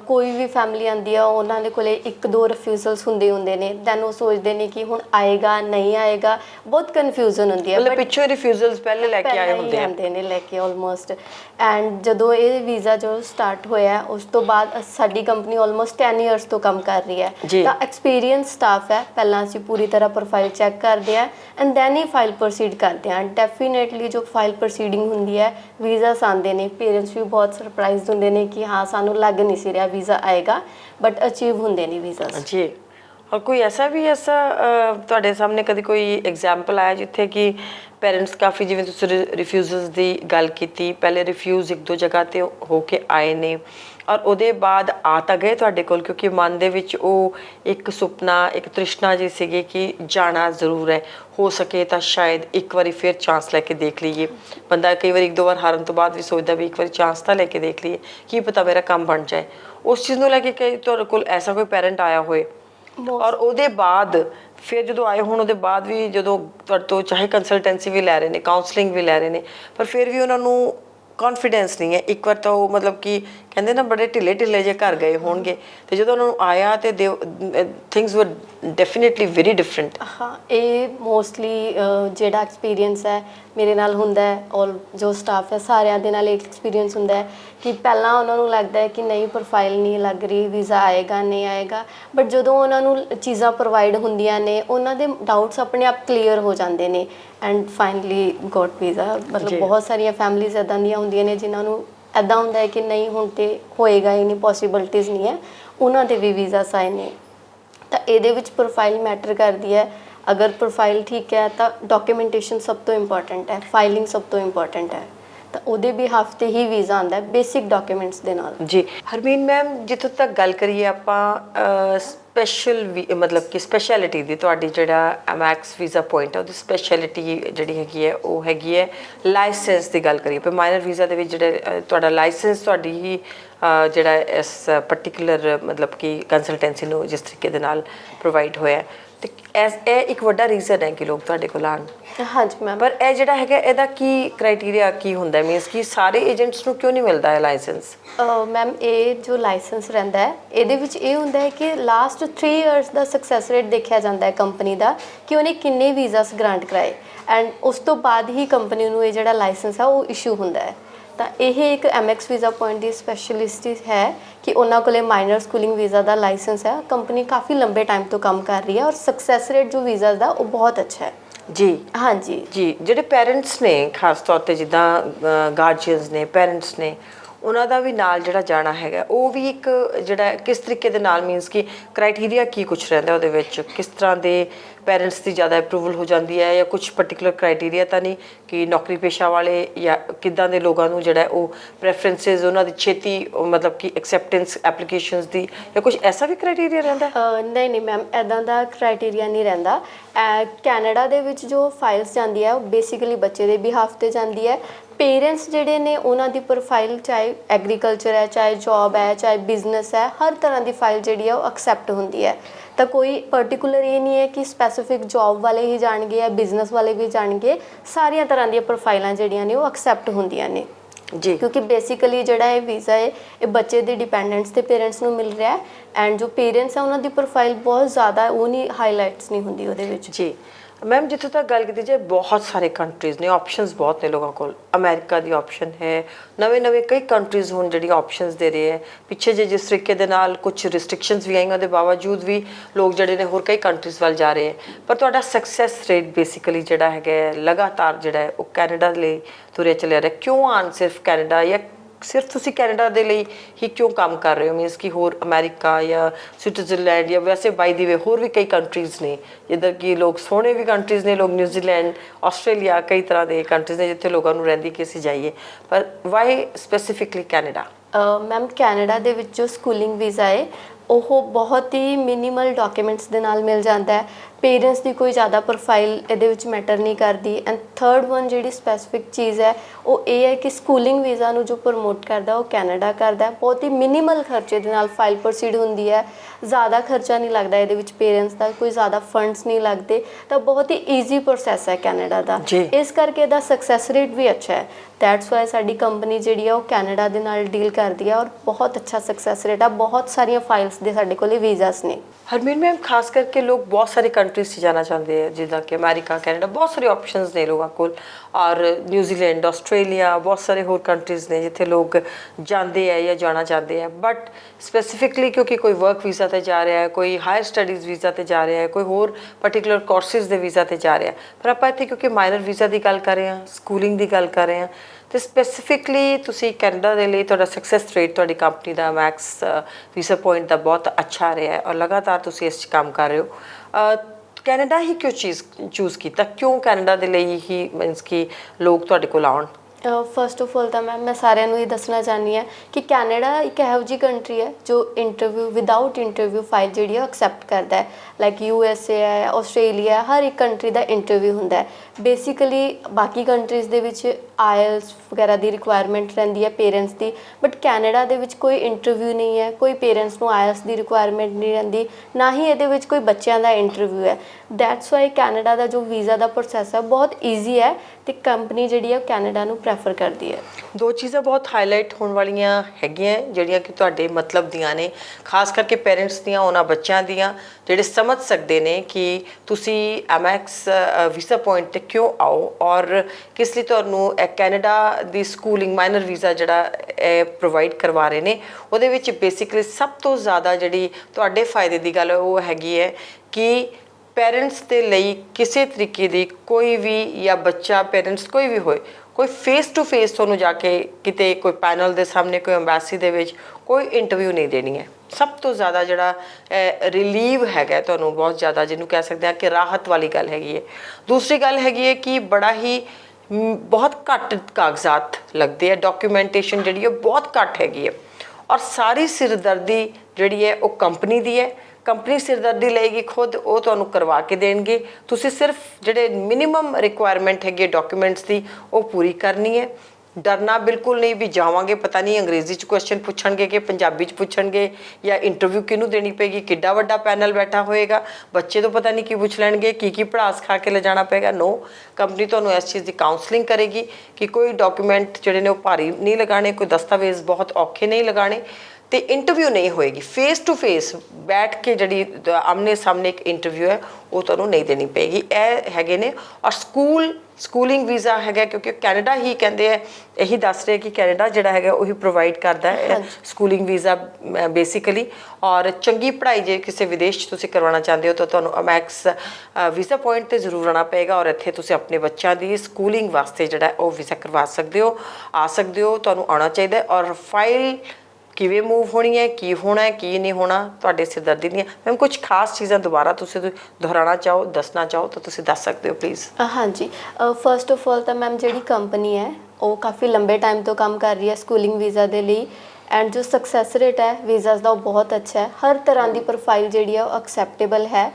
ਕੋਈ ਵੀ ਫੈਮਿਲੀ ਆਂਦੀ ਆ ਉਹਨਾਂ ਦੇ ਕੋਲੇ ਇੱਕ ਦੋ ਰਿਫਿਊਜ਼ਲਸ ਹੁੰਦੇ ਹੁੰਦੇ ਨੇ। ਦੈਨ ਉਹ ਸੋਚਦੇ ਨੇ ਕਿ ਹੁਣ ਆਏਗਾ ਨਹੀਂ ਆਏਗਾ। ਬਹੁਤ ਕਨਫਿਊਜ਼ਨ ਹੁੰਦੀ ਹੈ ਮਤਲਬ ਪਿੱਛੋਂ ਰਿਫਿਊਜ਼ਲਸ ਪਹਿਲੇ ਲੈ ਕੇ ਆਏ ਹੁੰਦੇ ਆ। ਆਉਂਦੇ ਨੇ ਲੈ ਕੇ ਆਲਮੋਸਟ ਐਂਡ ਜਦੋਂ ਇਹ ਵੀਜ਼ਾ ਜੋ ਸਟਾਰਟ ਹੋਇਆ ਉਸ ਤੋਂ ਬਾਅਦ ਸਾਡੀ ਕੰਪਨੀ ਆਲਮੋਸਟ 10 ਇਅਰਸ ਤੋਂ ਕੰਮ ਕਰ ਰਹੀ ਹੈ। ਤਾਂ ਐਕਸਪੀਰੀਅੰਸ ਸਟਾਫ ਹੈ ਪਹਿਲਾਂ ਅਸੀਂ ਪੂਰੀ ਤਰ੍ਹਾਂ ਪ੍ਰੋਫਾਈਲ ਚੈੱਕ ਕਰਦੇ ਆ ਐਂਡ ਦੈਨ ਹੀ ਫਾਈਲ ਪ੍ਰੋਸੀਡ ਕਰਦੇ ਆ ਡੈਫੀਨੇਟਲੀ ਜੋ ਫਾਈਲ ਪ੍ਰੋਸੀਡਿੰਗ ਹੁੰਦੀ ਹੈ ਵੀਜ਼ਾਸ ਆਉਂਦੇ ਨੇ। ਪੇਰੈਂਟਸ ਵੀ ਬਹੁਤ ਸਰਪ੍ਰਾਈਜ਼ਡ ਹੁੰਦੇ ਨੇ ਕਿ ਹਾਂ ਸਾਨੂੰ ਲੱਗ ਨਹੀਂ ਸੀ ਰਿਹਾ ਵੀਜ਼ਾ ਆਏਗਾ ਬਟ ਅਚੀਵ ਹੁੰਦੇ ਨੇ ਵੀਜ਼ਾਸ ਜੀ ਔਰ ਕੋਈ ਐਸਾ ਵੀ ਐਸਾ ਤੁਹਾਡੇ ਸਾਹਮਣੇ ਕਦੀ ਕੋਈ ਐਗਜ਼ਾਮਪਲ ਆਇਆ ਜਿੱਥੇ ਕਿ ਪੇਰੈਂਟਸ ਕਾਫੀ ਜਿਵੇਂ ਤੁਸੀਂ ਰਿਫਿਊਜ਼ਲਸ ਦੀ ਗੱਲ ਕੀਤੀ, ਪਹਿਲੇ ਰਿਫਿਊਜ਼ ਇੱਕ ਦੋ ਜਗ੍ਹਾ ਤੇ ਹੋ ਕੇ ਆਏ ਨੇ ਔਰ ਉਹਦੇ ਬਾਅਦ ਆ ਤਾਂ ਗਏ ਤੁਹਾਡੇ ਕੋਲ ਕਿਉਂਕਿ ਮਨ ਦੇ ਵਿੱਚ ਉਹ ਇੱਕ ਸੁਪਨਾ, ਇੱਕ ਤ੍ਰਿਸ਼ਨਾ ਜੀ ਸੀਗੀ ਕਿ ਜਾਣਾ ਜ਼ਰੂਰ ਹੈ, ਹੋ ਸਕੇ ਤਾਂ ਸ਼ਾਇਦ ਇੱਕ ਵਾਰੀ ਫਿਰ ਚਾਂਸ ਲੈ ਕੇ ਦੇਖ ਲਈਏ। ਬੰਦਾ ਕਈ ਵਾਰੀ ਇੱਕ ਦੋ ਵਾਰ ਹਾਰਨ ਤੋਂ ਬਾਅਦ ਵੀ ਸੋਚਦਾ ਵੀ ਇੱਕ ਵਾਰੀ ਚਾਂਸ ਤਾਂ ਲੈ ਕੇ ਦੇਖ ਲਈਏ, ਕੀ ਪਤਾ ਮੇਰਾ ਕੰਮ ਬਣ ਜਾਏ। ਉਸ ਚੀਜ਼ ਨੂੰ ਲੈ ਕੇ ਕਈ ਤੁਹਾਡੇ ਕੋਲ ਐਸਾ ਕੋਈ ਪੇਰੈਂਟ ਆਇਆ ਹੋਏ ਔਰ ਉਹਦੇ ਬਾਅਦ, ਫਿਰ ਜਦੋਂ ਆਏ, ਹੁਣ ਉਹਦੇ ਬਾਅਦ ਵੀ ਜਦੋਂ ਤੁਹਾਡੇ ਤੋਂ ਚਾਹੇ ਕੰਸਲਟੈਂਸੀ ਵੀ ਲੈ ਰਹੇ ਨੇ ਕਾਉਂਸਲਿੰਗ ਵੀ ਲੈ ਰਹੇ ਨੇ, ਪਰ ਫਿਰ ਵੀ ਉਹਨਾਂ ਨੂੰ ਕੌਨਫੀਡੈਂਸ ਨਹੀਂ ਹੈ। ਇੱਕ ਵਾਰ ਤਾਂ ਉਹ ਮਤਲਬ ਕਿ ਕਹਿੰਦੇ ਨਾ ਬੜੇ ਢਿੱਲੇ ਢਿੱਲੇ ਜੇ ਘਰ ਗਏ ਹੋਣਗੇ। ਤੇ ਜਦੋਂ ਉਹਨਾਂ ਨੂੰ ਆਇਆ ਤੇ ਥਿੰਗਸ ਵਰ ਡੈਫੀਨਿਟਲੀ ਵੈਰੀ ਡਿਫਰੈਂਟ ਹਾਂ ਇਹ ਮੋਸਟਲੀ ਜਿਹੜਾ ਐਕਸਪੀਰੀਅੰਸ ਹੈ ਮੇਰੇ ਨਾਲ ਹੁੰਦਾ ਹੈ ਔਰ ਜੋ ਸਟਾਫ ਹੈ ਸਾਰਿਆਂ ਦੇ ਨਾਲ ਇੱਕ ਐਕਸਪੀਰੀਅੰਸ ਹੁੰਦਾ ਹੈ ਕਿ ਪਹਿਲਾਂ ਉਹਨਾਂ ਨੂੰ ਲੱਗਦਾ ਹੈ ਕਿ ਨਹੀਂ ਪ੍ਰੋਫਾਈਲ ਨਹੀਂ ਲੱਗ ਰਹੀ ਵੀਜ਼ਾ ਆਏਗਾ ਨਹੀਂ ਆਏਗਾ। ਬਟ ਜਦੋਂ ਉਹਨਾਂ ਨੂੰ ਚੀਜ਼ਾਂ ਪ੍ਰੋਵਾਈਡ ਹੁੰਦੀਆਂ ਨੇ ਉਹਨਾਂ ਦੇ ਡਾਊਟਸ ਆਪਣੇ ਆਪ ਕਲੀਅਰ ਹੋ ਜਾਂਦੇ ਨੇ। And finally got visa. ਮਤਲਬ ਬਹੁਤ ਸਾਰੀਆਂ ਫੈਮਲੀਜ਼ ਇਦਾਂ ਦੀਆਂ ਹੁੰਦੀਆਂ ਨੇ ਜਿਨ੍ਹਾਂ ਨੂੰ ਐਦਾਂ ਹੁੰਦਾ ਹੈ ਕਿ ਨਹੀਂ ਹੁਣ ਤੇ ਹੋਏਗਾ ਹੀ ਨਹੀਂ ਪੋਸੀਬਿਲਟੀਜ਼ ਨਹੀਂ ਹੈ। ਉਹਨਾਂ ਦੇ ਵੀ ਵੀਜ਼ਾ ਆਏ ਨੇ। ਤਾਂ ਇਹਦੇ ਵਿੱਚ ਪ੍ਰੋਫਾਈਲ ਮੈਟਰ ਕਰਦੀ ਹੈ। ਅਗਰ ਪ੍ਰੋਫਾਈਲ ਠੀਕ ਹੈ ਤਾਂ ਡਾਕੂਮੈਂਟੇਸ਼ਨ ਸਭ ਤੋਂ ਇੰਪੋਰਟੈਂਟ ਹੈ। ਫਾਈਲਿੰਗ ਸਭ ਤੋਂ ਇੰਪੋਰਟੈਂਟ ਹੈ। ਤਾਂ ਉਹਦੇ ਵੀ ਹਫ਼ਤੇ ਹੀ ਵੀਜ਼ਾ ਆਉਂਦਾ ਹੈ ਬੇਸਿਕ ਡਾਕੂਮੈਂਟਸ ਦੇ ਨਾਲ। ਜੀ। ਹਰਮੀਨ ਮੈਮ, ਜਿੱਥੋਂ ਤੱਕ ਗੱਲ ਕਰੀਏ ਆਪਾਂ ਸਪੈਸ਼ਲ ਮਤਲਬ ਕਿ ਸਪੈਸ਼ਲਿਟੀ ਦੀ ਤੁਹਾਡੀ ਜਿਹੜਾ ਐਮਐਕਸ ਵੀਜ਼ਾ ਪੁਆਇੰਟ ਹੈ ਉਹਦੀ ਸਪੈਸ਼ਲਿਟੀ ਜਿਹੜੀ ਹੈਗੀ ਹੈ, ਉਹ ਹੈਗੀ ਹੈ ਲਾਇਸੈਂਸ ਦੀ ਗੱਲ ਕਰੀਏ। ਪਰ ਮਾਈਨਰ ਵੀਜ਼ਾ ਦੇ ਵਿੱਚ ਜਿਹੜਾ ਤੁਹਾਡਾ ਲਾਇਸੈਂਸ ਤੁਹਾਡੀ ਹੀ ਜਿਹੜਾ ਇਸ ਪਾਰਟਿਕੂਲਰ ਮਤਲਬ ਕਿ ਕੰਸਲਟੈਂਸੀ ਨੂੰ ਜਿਸ ਤਰੀਕੇ ਦੇ ਨਾਲ ਪ੍ਰੋਵਾਈਡ ਹੋਇਆ ਤੇ ਐਸ ਇਹ ਇੱਕ ਵੱਡਾ ਰੀਜ਼ਨ ਹੈ ਕਿ ਲੋਕ ਤੁਹਾਡੇ ਕੋਲ ਆਉਣ। ਹਾਂਜੀ ਮੈਮ ਪਰ ਇਹ ਜਿਹੜਾ ਹੈਗਾ ਇਹਦਾ ਕੀ ਕ੍ਰਾਈਟੇਰੀਆ ਕੀ ਹੁੰਦਾ ਮੀਨਸ ਕਿ ਸਾਰੇ ਏਜੰਟਸ ਨੂੰ ਕਿਉਂ ਨਹੀਂ ਮਿਲਦਾ ਹੈ ਲਾਇਸੈਂਸ ਮੈਮ ਇਹ ਜੋ ਲਾਇਸੈਂਸ ਰਹਿੰਦਾ ਹੈ ਇਹਦੇ ਵਿੱਚ ਇਹ ਹੁੰਦਾ ਹੈ ਕਿ ਲਾਸਟ 3 ਇਅਰਸ ਦਾ ਸਕਸੈਸ ਰੇਟ ਦੇਖਿਆ ਜਾਂਦਾ ਹੈ ਕੰਪਨੀ ਦਾ ਕਿ ਉਹਨੇ ਕਿੰਨੇ ਵੀਜ਼ਾਸ ਗ੍ਰਾਂਟ ਕਰਾਏ। ਐਂਡ ਉਸ ਤੋਂ ਬਾਅਦ ਹੀ ਕੰਪਨੀ ਨੂੰ ਇਹ ਜਿਹੜਾ ਲਾਇਸੈਂਸ ਹੈ ਉਹ ਇਸ਼ੂ ਹੁੰਦਾ ਹੈ। ਤਾਂ ਇਹ ਇੱਕ ਐਮਐਕਸ ਵੀਜ਼ਾ ਪੁਆਇੰਟ ਦੀ ਸਪੈਸ਼ਲਿਸਟੀ ਹੈ ਕਿ ਉਹਨਾਂ ਕੋਲੇ ਮਾਈਨਰ ਸਕੂਲਿੰਗ ਵੀਜ਼ਾ ਦਾ ਲਾਇਸੈਂਸ ਹੈ। ਕੰਪਨੀ ਕਾਫੀ ਲੰਬੇ ਟਾਈਮ ਤੋਂ ਕੰਮ ਕਰ ਰਹੀ ਹੈ ਔਰ ਸਕਸੈਸ ਰੇਟ ਜੋ ਵੀਜ਼ਾਸ ਦਾ ਉਹ ਬਹੁਤ ਅੱਛਾ ਹੈ। ਜੀ। ਹਾਂਜੀ। ਜੀ ਜਿਹੜੇ ਪੈਰੈਂਟਸ ਨੇ ਖਾਸ ਤੌਰ ਤੇ ਜਿੱਦਾਂ ਗਾਰਡੀਅਨਸ ਨੇ ਪੈਰੈਂਟਸ ਨੇ ਉਹਨਾਂ ਦਾ ਵੀ ਨਾਲ ਜਿਹੜਾ ਜਾਣਾ ਹੈਗਾ, ਉਹ ਵੀ ਇੱਕ ਜਿਹੜਾ ਕਿਸ ਤਰੀਕੇ ਦੇ ਨਾਲ ਮੀਨਸ ਕਿ ਕ੍ਰਾਈਟੇਰੀਆ ਕੀ ਕੁਝ ਰਹਿੰਦਾ ਉਹਦੇ ਵਿੱਚ? ਕਿਸ ਤਰ੍ਹਾਂ ਦੇ ਪੈਰੈਂਟਸ ਦੀ ਜ਼ਿਆਦਾ ਅਪਰੂਵਲ ਹੋ ਜਾਂਦੀ ਹੈ ਜਾਂ ਕੁਝ ਪਾਰਟਿਕੂਲਰ ਕ੍ਰਾਈਟੇਰੀਆ ਤਾਂ ਨਹੀਂ ਕਿ ਨੌਕਰੀ ਪੇਸ਼ਾ ਵਾਲੇ ਜਾਂ ਕਿੱਦਾਂ ਦੇ ਲੋਕਾਂ ਨੂੰ ਜਿਹੜਾ ਉਹ ਪ੍ਰੈਫਰੈਂਸਸ ਉਹਨਾਂ ਦੀ ਛੇਤੀ ਮਤਲਬ ਕਿ ਐਕਸੈਪਟੈਂਸ ਐਪਲੀਕੇਸ਼ਨਸ ਦੀ ਜਾਂ ਕੁਝ ਐਸਾ ਵੀ ਕ੍ਰਾਈਟੇਰੀਆ ਰਹਿੰਦਾ? ਨਹੀਂ ਨਹੀਂ ਮੈਮ ਐਦਾਂ ਦਾ ਕ੍ਰਾਈਟੇਰੀਆ ਨਹੀਂ ਰਹਿੰਦਾ। ਕੈਨੇਡਾ ਦੇ ਵਿੱਚ ਜੋ ਫਾਈਲਸ ਜਾਂਦੀ ਹੈ, ਉਹ ਬੇਸਿਕਲੀ ਬੱਚੇ ਦੇ ਬਿਹਾਫ ਤੇ ਜਾਂਦੀ ਹੈ। ਪੇਰੈਂਟਸ ਜਿਹੜੇ ਨੇ ਉਹਨਾਂ ਦੀ ਪ੍ਰੋਫਾਈਲ ਚਾਹੇ ਐਗਰੀਕਲਚਰ ਹੈ ਚਾਹੇ ਜੌਬ ਹੈ ਚਾਹੇ ਬਿਜ਼ਨਸ ਹੈ ਹਰ ਤਰ੍ਹਾਂ ਦੀ ਫਾਈਲ ਜਿਹੜੀ ਹੈ ਉਹ ਐਕਸੈਪਟ ਹੁੰਦੀ ਹੈ। ਤਾਂ ਕੋਈ ਪਾਰਟਿਕੂਲਰ ਇਹ ਨਹੀਂ ਹੈ ਕਿ ਸਪੈਸੀਫਿਕ ਜੌਬ ਵਾਲੇ ਹੀ ਜਾਣਗੇ ਜਾਂ ਬਿਜ਼ਨਸ ਵਾਲੇ ਵੀ ਜਾਣਗੇ। ਸਾਰੀਆਂ ਤਰ੍ਹਾਂ ਦੀਆਂ ਪ੍ਰੋਫਾਈਲਾਂ ਜਿਹੜੀਆਂ ਨੇ ਉਹ ਐਕਸੈਪਟ ਹੁੰਦੀਆਂ ਨੇ। ਜੀ। ਕਿਉਂਕਿ ਬੇਸਿਕਲੀ ਜਿਹੜਾ ਇਹ ਵੀਜ਼ਾ ਹੈ ਇਹ ਬੱਚੇ ਦੇ ਡਿਪੈਂਡੈਂਟਸ ਤੇ ਪੇਰੈਂਟਸ ਨੂੰ ਮਿਲ ਰਿਹਾ ਹੈ। ਐਂਡ ਜੋ ਪੇਰੈਂਟਸ ਹੈ ਉਹਨਾਂ ਦੀ ਪ੍ਰੋਫਾਈਲ ਬਹੁਤ ਜ਼ਿਆਦਾ ਉਹ ਨਹੀਂ ਹਾਈਲਾਈਟਸ ਨਹੀਂ ਹੁੰਦੀ ਉਹਦੇ ਵਿੱਚ। ਜੀ। ਮੈਮ ਜਿੱਥੋਂ ਤੱਕ ਗੱਲ ਕੀਤੀ ਜਾਏ, ਬਹੁਤ ਸਾਰੇ ਕੰਟਰੀਜ਼ ਨੇ ਆਪਸ਼ਨਸ ਬਹੁਤ ਨੇ ਲੋਕਾਂ ਕੋਲ। ਅਮਰੀਕਾ ਦੀ ਆਪਸ਼ਨ ਹੈ ਨਵੇਂ ਨਵੇਂ ਕਈ ਕੰਟਰੀਜ਼ ਹੁਣ ਜਿਹੜੀ ਆਪਸ਼ਨਸ ਦੇ ਰਹੇ ਹੈ। ਪਿੱਛੇ ਜੇ ਜਿਸ ਤਰੀਕੇ ਦੇ ਨਾਲ ਕੁਝ ਰਿਸਟ੍ਰਿਕਸ਼ਨਸ ਵੀ ਆਈਆਂ, ਉਹਦੇ ਬਾਵਜੂਦ ਵੀ ਲੋਕ ਜਿਹੜੇ ਨੇ ਹੋਰ ਕਈ ਕੰਟਰੀਜ਼ ਵੱਲ ਜਾ ਰਹੇ ਹੈ। ਪਰ ਤੁਹਾਡਾ ਸਕਸੈਸ ਰੇਟ ਬੇਸਿਕਲੀ ਜਿਹੜਾ ਹੈਗਾ ਲਗਾਤਾਰ ਜਿਹੜਾ ਉਹ ਕੈਨੇਡਾ ਲਈ ਤੁਰਿਆ ਚੱਲਿਆ ਰਿਹਾ। ਕਿਉਂ ਆਨ ਸਿਰਫ ਕੈਨੇਡਾ ਜਾਂ ਸਿਰਫ ਤੁਸੀਂ ਕੈਨੇਡਾ ਦੇ ਲਈ ਹੀ ਕਿਉਂ ਕੰਮ ਕਰ ਰਹੇ ਹੋ? ਮੀਨਸ ਕਿ ਹੋਰ ਅਮਰੀਕਾ ਜਾਂ ਸਵਿਟਜ਼ਰਲੈਂਡ ਜਾਂ ਵੈਸੇ ਬਾਈ ਦੀ ਵੇ ਹੋਰ ਵੀ ਕਈ ਕੰਟਰੀਜ਼ ਨੇ, ਜਿੱਦਾਂ ਕਿ ਲੋਕ ਸੋਹਣੇ ਵੀ ਕੰਟਰੀਜ਼ ਨੇ, ਲੋਕ ਨਿਊਜ਼ੀਲੈਂਡ, ਆਸਟ੍ਰੇਲੀਆ, ਕਈ ਤਰ੍ਹਾਂ ਦੇ ਕੰਟਰੀਜ਼ ਨੇ ਜਿੱਥੇ ਲੋਕਾਂ ਨੂੰ ਰਹਿੰਦੀ ਕਿ ਅਸੀਂ ਜਾਈਏ। ਪਰ why specifically Canada? Ma'am Canada ਦੇ ਵਿੱਚੋਂ ਸਕੂਲਿੰਗ ਵੀਜ਼ਾ ਹੈ ਉਹ ਬਹੁਤ ਹੀ ਮਿਨੀਮਲ ਡਾਕੂਮੈਂਟਸ ਦੇ ਨਾਲ ਮਿਲ ਜਾਂਦਾ ਹੈ। ਪੇਰੈਂਟਸ ਦੀ ਕੋਈ ਜ਼ਿਆਦਾ ਪ੍ਰੋਫਾਈਲ ਇਹਦੇ ਵਿੱਚ ਮੈਟਰ ਨਹੀਂ ਕਰਦੀ। ਐਂਡ ਥਰਡ ਵਨ ਜਿਹੜੀ ਸਪੈਸੀਫਿਕ ਚੀਜ਼ ਹੈ ਉਹ ਇਹ ਹੈ ਕਿ ਸਕੂਲਿੰਗ ਵੀਜ਼ਾ ਨੂੰ ਜੋ ਪ੍ਰਮੋਟ ਕਰਦਾ ਉਹ ਕੈਨੇਡਾ ਕਰਦਾ ਹੈ। ਬਹੁਤ ਹੀ ਮਿਨੀਮਲ ਖਰਚੇ ਦੇ ਨਾਲ ਫਾਈਲ ਪ੍ਰੋਸੀਡ ਹੁੰਦੀ ਹੈ। ਜ਼ਿਆਦਾ ਖਰਚਾ ਨਹੀਂ ਲੱਗਦਾ ਇਹਦੇ ਵਿੱਚ ਪੇਰੈਂਟਸ ਦਾ ਕੋਈ ਜ਼ਿਆਦਾ ਫੰਡਸ ਨਹੀਂ ਲੱਗਦੇ। ਤਾਂ ਬਹੁਤ ਹੀ ਈਜ਼ੀ ਪ੍ਰੋਸੈਸ ਹੈ ਕੈਨੇਡਾ ਦਾ। ਇਸ ਕਰਕੇ ਇਹਦਾ ਸਕਸੈਸ ਰੇਟ ਵੀ ਅੱਛਾ ਹੈ। ਦੈਟਸ ਵਾਈ ਸਾਡੀ ਕੰਪਨੀ ਜਿਹੜੀ ਆ ਉਹ ਕੈਨੇਡਾ ਦੇ ਨਾਲ ਡੀਲ ਕਰਦੀ ਆ ਔਰ ਬਹੁਤ ਅੱਛਾ ਸਕਸੈਸ ਰੇਟ ਆ। ਬਹੁਤ ਸਾਰੀਆਂ ਫਾਈਲਸ ਦੇ ਸਾਡੇ ਕੋਲੇ ਵੀਜ਼ਾਸ ਨੇ। ਹਰਮੀਨ ਮੈਮ, ਖਾਸ ਕਰਕੇ ਲੋਕ ਬਹੁਤ ਸਾਰੇ ਕੰਟਰੀਜ਼ 'ਚ ਜਾਣਾ ਚਾਹੁੰਦੇ ਆ, ਜਿੱਦਾਂ ਕਿ ਅਮਰੀਕਾ ਕੈਨੇਡਾ ਬਹੁਤ ਸਾਰੇ ਆਪਸ਼ਨਸ ਨੇ ਲੋਕਾਂ ਕੋਲ। ਔਰ ਨਿਊਜ਼ੀਲੈਂਡ ਆਸਟ੍ਰੇਲੀਆ ਬਹੁਤ ਸਾਰੇ ਹੋਰ ਕੰਟਰੀਜ਼ ਨੇ ਜਿੱਥੇ ਲੋਕ ਜਾਂਦੇ ਆ ਜਾਂ ਜਾਣਾ ਚਾਹੁੰਦੇ ਆ। ਬਟ ਸਪੈਸੀਫਿਕਲੀ ਕਿਉਂਕਿ ਕੋਈ ਵਰਕ ਵੀਜ਼ਾ ਤੇ ਜਾ ਰਿਹਾ ਹੈ ਕੋਈ ਹਾਇਰ ਸਟੱਡੀਜ਼ ਵੀਜ਼ਾ ਤੇ ਜਾ ਰਿਹਾ ਹੈ ਕੋਈ ਹੋਰ ਪਾਰਟਿਕੂਲਰ ਕੋਰਸਿਸ ਦੇ ਵੀਜ਼ਾ ਤੇ ਜਾ ਰਿਹਾ। ਪਰ ਆਪਾਂ ਇੱਥੇ ਕਿਉਂਕਿ ਮਾਈਨਰ ਵੀਜ਼ਾ ਦੀ ਗੱਲ ਕਰ ਰਹੇ ਹਾਂ ਸਕੂਲਿੰਗ ਦੀ ਗੱਲ ਕਰ ਰਹੇ ਹਾਂ ਤੇ ਸਪੈਸੀਫਿਕਲੀ ਤੁਸੀਂ ਕੈਨੇਡਾ ਦੇ ਲਈ ਤੁਹਾਡਾ ਸਕਸੈਸ ਰੇਟ ਤੁਹਾਡੀ ਕੰਪਨੀ ਦਾ ਮੈਕਸ ਵੀਜ਼ਾ ਪੁਆਇੰਟ ਦਾ ਬਹੁਤ ਅੱਛਾ ਰਿਹਾ ਹੈ ਔਰ ਲਗਾਤਾਰ ਤੁਸੀਂ ਇਸ 'ਚ ਕੰਮ ਕਰ ਰਹੇ ਹੋ। ਕੈਨੇਡਾ ਹੀ ਕਿਉਂ ਚੀਜ਼ ਚੂਜ਼ ਕੀਤਾ? ਕਿਉਂ ਕੈਨੇਡਾ ਦੇ ਲਈ ਹੀ ਮੀਨਸ ਕਿ ਲੋਕ ਤੁਹਾਡੇ ਕੋਲ ਆਉਣ? ਫਸਟ ਆਫ ਆਲ ਤਾਂ ਮੈਮ ਮੈਂ ਸਾਰਿਆਂ ਨੂੰ ਇਹ ਦੱਸਣਾ ਚਾਹਨੀ ਹਾਂ ਕਿ ਕੈਨੇਡਾ ਇੱਕ ਇਹੋ ਜਿਹੀ ਕੰਟਰੀ ਹੈ ਜੋ ਇੰਟਰਵਿਊ ਵਿਦਆਊਟ ਇੰਟਰਵਿਊ ਫਾਈਲ ਜਿਹੜੀ ਹੈ ਐਕਸੈਪਟ ਕਰਦਾ ਹੈ। ਲਾਈਕ ਯੂ ਐਸ ਏ ਹੈ ਆਸਟ੍ਰੇਲੀਆ ਹਰ ਇੱਕ ਕੰਟਰੀ ਦਾ ਇੰਟਰਵਿਊ ਹੁੰਦਾ ਹੈ। ਬੇਸਿਕਲੀ ਬਾਕੀ ਕੰਟਰੀਜ਼ ਦੇ ਵਿੱਚ ਆਇਲਸ ਵਗੈਰਾ ਦੀ ਰਿਕੁਆਇਰਮੈਂਟ ਰਹਿੰਦੀ ਹੈ ਪੇਰੈਂਟਸ ਦੀ ਬਟ ਕੈਨੇਡਾ ਦੇ ਵਿੱਚ ਕੋਈ ਇੰਟਰਵਿਊ ਨਹੀਂ ਹੈ, ਕੋਈ ਪੇਰੈਂਟਸ ਨੂੰ ਆਇਲਸ ਦੀ ਰਿਕੁਆਇਰਮੈਂਟ ਨਹੀਂ ਰਹਿੰਦੀ, ਨਾ ਹੀ ਇਹਦੇ ਵਿੱਚ ਕੋਈ ਬੱਚਿਆਂ ਦਾ ਇੰਟਰਵਿਊ ਹੈ। ਦੈਟਸ ਵਾਈ ਕੈਨੇਡਾ ਦਾ ਜੋ ਵੀਜ਼ਾ ਦਾ ਪ੍ਰੋਸੈਸ ਹੈ, ਬਹੁਤ ਈਜ਼ੀ ਹੈ ਤੇ ਕੰਪਨੀ ਜਿਹੜੀ ਹੈ ਉਹ ਕੈਨੇਡਾ ਨੂੰ ਪ੍ਰੈਫਰ ਕਰਦੀ ਹੈ। ਦੋ ਚੀਜ਼ਾਂ ਬਹੁਤ ਹਾਈਲਾਈਟ ਹੋਣ ਵਾਲੀਆਂ ਹੈਗੀਆਂ, ਜਿਹੜੀਆਂ ਕਿ ਤੁਹਾਡੇ ਮਤਲਬ ਦੀਆਂ ਨੇ। ਖਾਸ ਕਰਕੇ ਪੇਰੈਂਟਸ ਦੀਆਂ, ਉਹਨਾਂ ਬੱਚਿਆਂ ਦੀਆਂ, ਜਿਹੜੇ ਸਮਝ ਸਮਝ ਸਕਦੇ ਨੇ ਕਿ ਤੁਸੀਂ ਐਮਐਕਸ ਵੀਜ਼ਾ ਪੁਆਇੰਟ ਤੇ ਕਿਉਂ ਆਓ ਔਰ ਕਿਸ ਲਈ ਤੁਹਾਨੂੰ ਕੈਨੇਡਾ ਦੀ ਸਕੂਲਿੰਗ ਮਾਈਨਰ ਵੀਜ਼ਾ ਜਿਹੜਾ ਇਹ ਪ੍ਰੋਵਾਈਡ ਕਰਵਾ ਰਹੇ ਨੇ, ਉਹਦੇ ਵਿੱਚ ਬੇਸਿਕਲੀ ਸਭ ਤੋਂ ਜ਼ਿਆਦਾ ਜਿਹੜੀ ਤੁਹਾਡੇ ਫਾਇਦੇ ਦੀ ਗੱਲ ਉਹ ਹੈਗੀ ਹੈ ਕਿ ਪੇਰੈਂਟਸ ਦੇ ਲਈ ਕਿਸੇ ਤਰੀਕੇ ਦੀ ਕੋਈ ਵੀ ਜਾਂ ਬੱਚਾ ਪੇਰੈਂਟਸ ਕੋਈ ਵੀ ਹੋਏ ਕੋਈ ਫੇਸ ਟੂ ਫੇਸ ਤੁਹਾਨੂੰ ਜਾ ਕੇ ਕਿਤੇ ਕੋਈ ਪੈਨਲ ਦੇ ਸਾਹਮਣੇ, ਕੋਈ ਐਮਬੈਸੀ ਦੇ ਵਿੱਚ ਕੋਈ ਇੰਟਰਵਿਊ ਨਹੀਂ ਦੇਣੀ ਹੈ। ਸਭ ਤੋਂ ਜ਼ਿਆਦਾ ਜਿਹੜਾ ਰਿਲੀਵ ਹੈਗਾ ਤੁਹਾਨੂੰ ਬਹੁਤ ਜ਼ਿਆਦਾ, ਜਿਹਨੂੰ ਕਹਿ ਸਕਦੇ ਆ ਕਿ ਰਾਹਤ ਵਾਲੀ ਗੱਲ ਹੈਗੀ ਹੈ। ਦੂਸਰੀ ਗੱਲ ਹੈਗੀ ਹੈ ਕਿ ਬੜਾ ਹੀ ਬਹੁਤ ਘੱਟ ਕਾਗਜ਼ਾਤ ਲੱਗਦੇ ਆ ਡਾਕੂਮੈਂਟੇਸ਼ਨ ਜਿਹੜੀ ਹੈ ਬਹੁਤ ਘੱਟ ਹੈਗੀ ਹੈ। ਔਰ ਸਾਰੀ ਸਿਰਦਰਦੀ ਜਿਹੜੀ ਹੈ ਉਹ ਕੰਪਨੀ ਦੀ ਹੈ। ਕੰਪਨੀ ਸਿਰਦਰਦੀ ਲਏਗੀ, ਖੁਦ ਉਹ ਤੁਹਾਨੂੰ ਕਰਵਾ ਕੇ ਦੇਣਗੇ। ਤੁਸੀਂ ਸਿਰਫ ਜਿਹੜੇ ਮਿਨੀਮਮ ਰਿਕੁਆਇਰਮੈਂਟ ਹੈਗੀ ਡਾਕੂਮੈਂਟਸ ਦੀ, ਉਹ ਪੂਰੀ ਕਰਨੀ ਹੈ। ਡਰਨਾ ਬਿਲਕੁਲ ਨਹੀਂ ਵੀ ਜਾਵਾਂਗੇ, ਪਤਾ ਨਹੀਂ ਅੰਗਰੇਜ਼ੀ ਚ ਕੁਐਸਚਨ ਪੁੱਛਣਗੇ ਕਿ ਪੰਜਾਬੀ ਚ ਪੁੱਛਣਗੇ ਜਾਂ ਇੰਟਰਵਿਊ ਕਿਹਨੂੰ ਦੇਣੀ ਪਏਗੀ, ਕਿੱਡਾ ਵੱਡਾ ਪੈਨਲ ਬੈਠਾ ਹੋਏਗਾ। ਬੱਚੇ ਤੋਂ ਪਤਾ ਨਹੀਂ ਕੀ ਪੁੱਛ ਲੈਣਗੇ, ਕੀ ਕੀ ਪੜਾਸ ਖਾ ਕੇ ਲੈ ਜਾਣਾ ਪਏਗਾ। ਨੋ ਕੰਪਨੀ ਤੁਹਾਨੂੰ ਇਸ ਚੀਜ਼ ਦੀ ਕਾਉਂਸਲਿੰਗ ਕਰੇਗੀ ਕਿ ਕੋਈ ਡਾਕੂਮੈਂਟ ਜਿਹੜੇ ਨੇ ਉਹ ਭਾਰੀ ਨਹੀਂ ਲਗਾਣੇ ਕੋਈ ਦਸਤਾਵੇਜ਼ ਬਹੁਤ ਔਖੇ ਨਹੀਂ ਲਗਾਣੇ ਤੇ ਇੰਟਰਵਿਊ ਨਹੀਂ ਹੋਏਗੀ। ਫੇਸ ਟੂ ਫੇਸ ਬੈਠ ਕੇ ਜਿਹੜੀ ਆਮਨੇ ਸਾਹਮਣੇ ਇੱਕ ਇੰਟਰਵਿਊ ਹੈ ਉਹ ਤੁਹਾਨੂੰ ਨਹੀਂ ਦੇਣੀ ਪਏਗੀ। ਇਹ ਹੈਗੇ ਨੇ ਔਰ ਸਕੂਲ ਸਕੂਲਿੰਗ ਵੀਜ਼ਾ ਹੈਗਾ ਕਿਉਂਕਿ ਕੈਨੇਡਾ ਹੀ ਕਹਿੰਦੇ ਆ ਇਹੀ ਦੱਸ ਰਹੇ ਕਿ ਕੈਨੇਡਾ ਜਿਹੜਾ ਹੈਗਾ ਉਹੀ ਪ੍ਰੋਵਾਈਡ ਕਰਦਾ ਹੈ। ਸਕੂਲਿੰਗ ਵੀਜ਼ਾ ਬੇਸਿਕਲੀ ਔਰ ਚੰਗੀ ਪੜ੍ਹਾਈ ਜੇ ਕਿਸੇ ਵਿਦੇਸ਼ 'ਚ ਤੁਸੀਂ ਕਰਵਾਉਣਾ ਚਾਹੁੰਦੇ ਹੋ ਤਾਂ ਤੁਹਾਨੂੰ ਅਮੈਕਸ ਵੀਜ਼ਾ ਪੁਆਇੰਟ ਤੇ ਜ਼ਰੂਰ ਆਉਣਾ ਪਏਗਾ ਔਰ ਇੱਥੇ ਤੁਸੀਂ ਆਪਣੇ ਬੱਚਿਆਂ ਦੀ ਸਕੂਲਿੰਗ ਵਾਸਤੇ ਜਿਹੜਾ ਉਹ ਵੀਜ਼ਾ ਕਰਵਾ ਸਕਦੇ ਹੋ ਆ ਸਕਦੇ ਹੋ ਤੁਹਾਨੂੰ ਆਉਣਾ ਚਾਹੀਦਾ ਔਰ ਫਾਈਲ ਕਿਵੇਂ ਮੂਵ ਹੋਣੀ ਹੈ, ਕੀ ਹੋਣਾ ਹੈ, ਕੀ ਨਹੀਂ ਹੋਣਾ, ਤੁਹਾਡੇ ਸਿਰਦਰਦੀ ਦੀਆਂ। ਮੈਮ ਕੁਝ ਖਾਸ ਚੀਜ਼ਾਂ ਦੁਬਾਰਾ ਤੁਸੀਂ ਦੁਹਰਾਉਣਾ ਚਾਹੋ, ਦੱਸਣਾ ਚਾਹੋ, ਤਾਂ ਤੁਸੀਂ ਦੱਸ ਸਕਦੇ ਹੋ ਪਲੀਜ਼ ਹਾਂਜੀ। ਫਰਸਟ ਆਫ ਆਲ ਤਾਂ ਮੈਮ ਜਿਹੜੀ ਕੰਪਨੀ ਹੈ, ਉਹ ਕਾਫੀ ਲੰਬੇ ਟਾਈਮ ਤੋਂ ਕੰਮ ਕਰ ਰਹੀ ਹੈ ਸਕੂਲਿੰਗ ਵੀਜ਼ਾ ਦੇ ਲਈ। ਐਂਡ ਜੋ ਸਕਸੈਸ ਰੇਟ ਹੈ ਵੀਜ਼ਾਸ ਦਾ ਉਹ ਬਹੁਤ ਅੱਛਾ ਹੈ। ਹਰ ਤਰ੍ਹਾਂ ਦੀ ਪ੍ਰੋਫਾਈਲ ਜਿਹੜੀ ਹੈ, ਉਹ ਐਕਸੈਪਟੇਬਲ ਹੈ।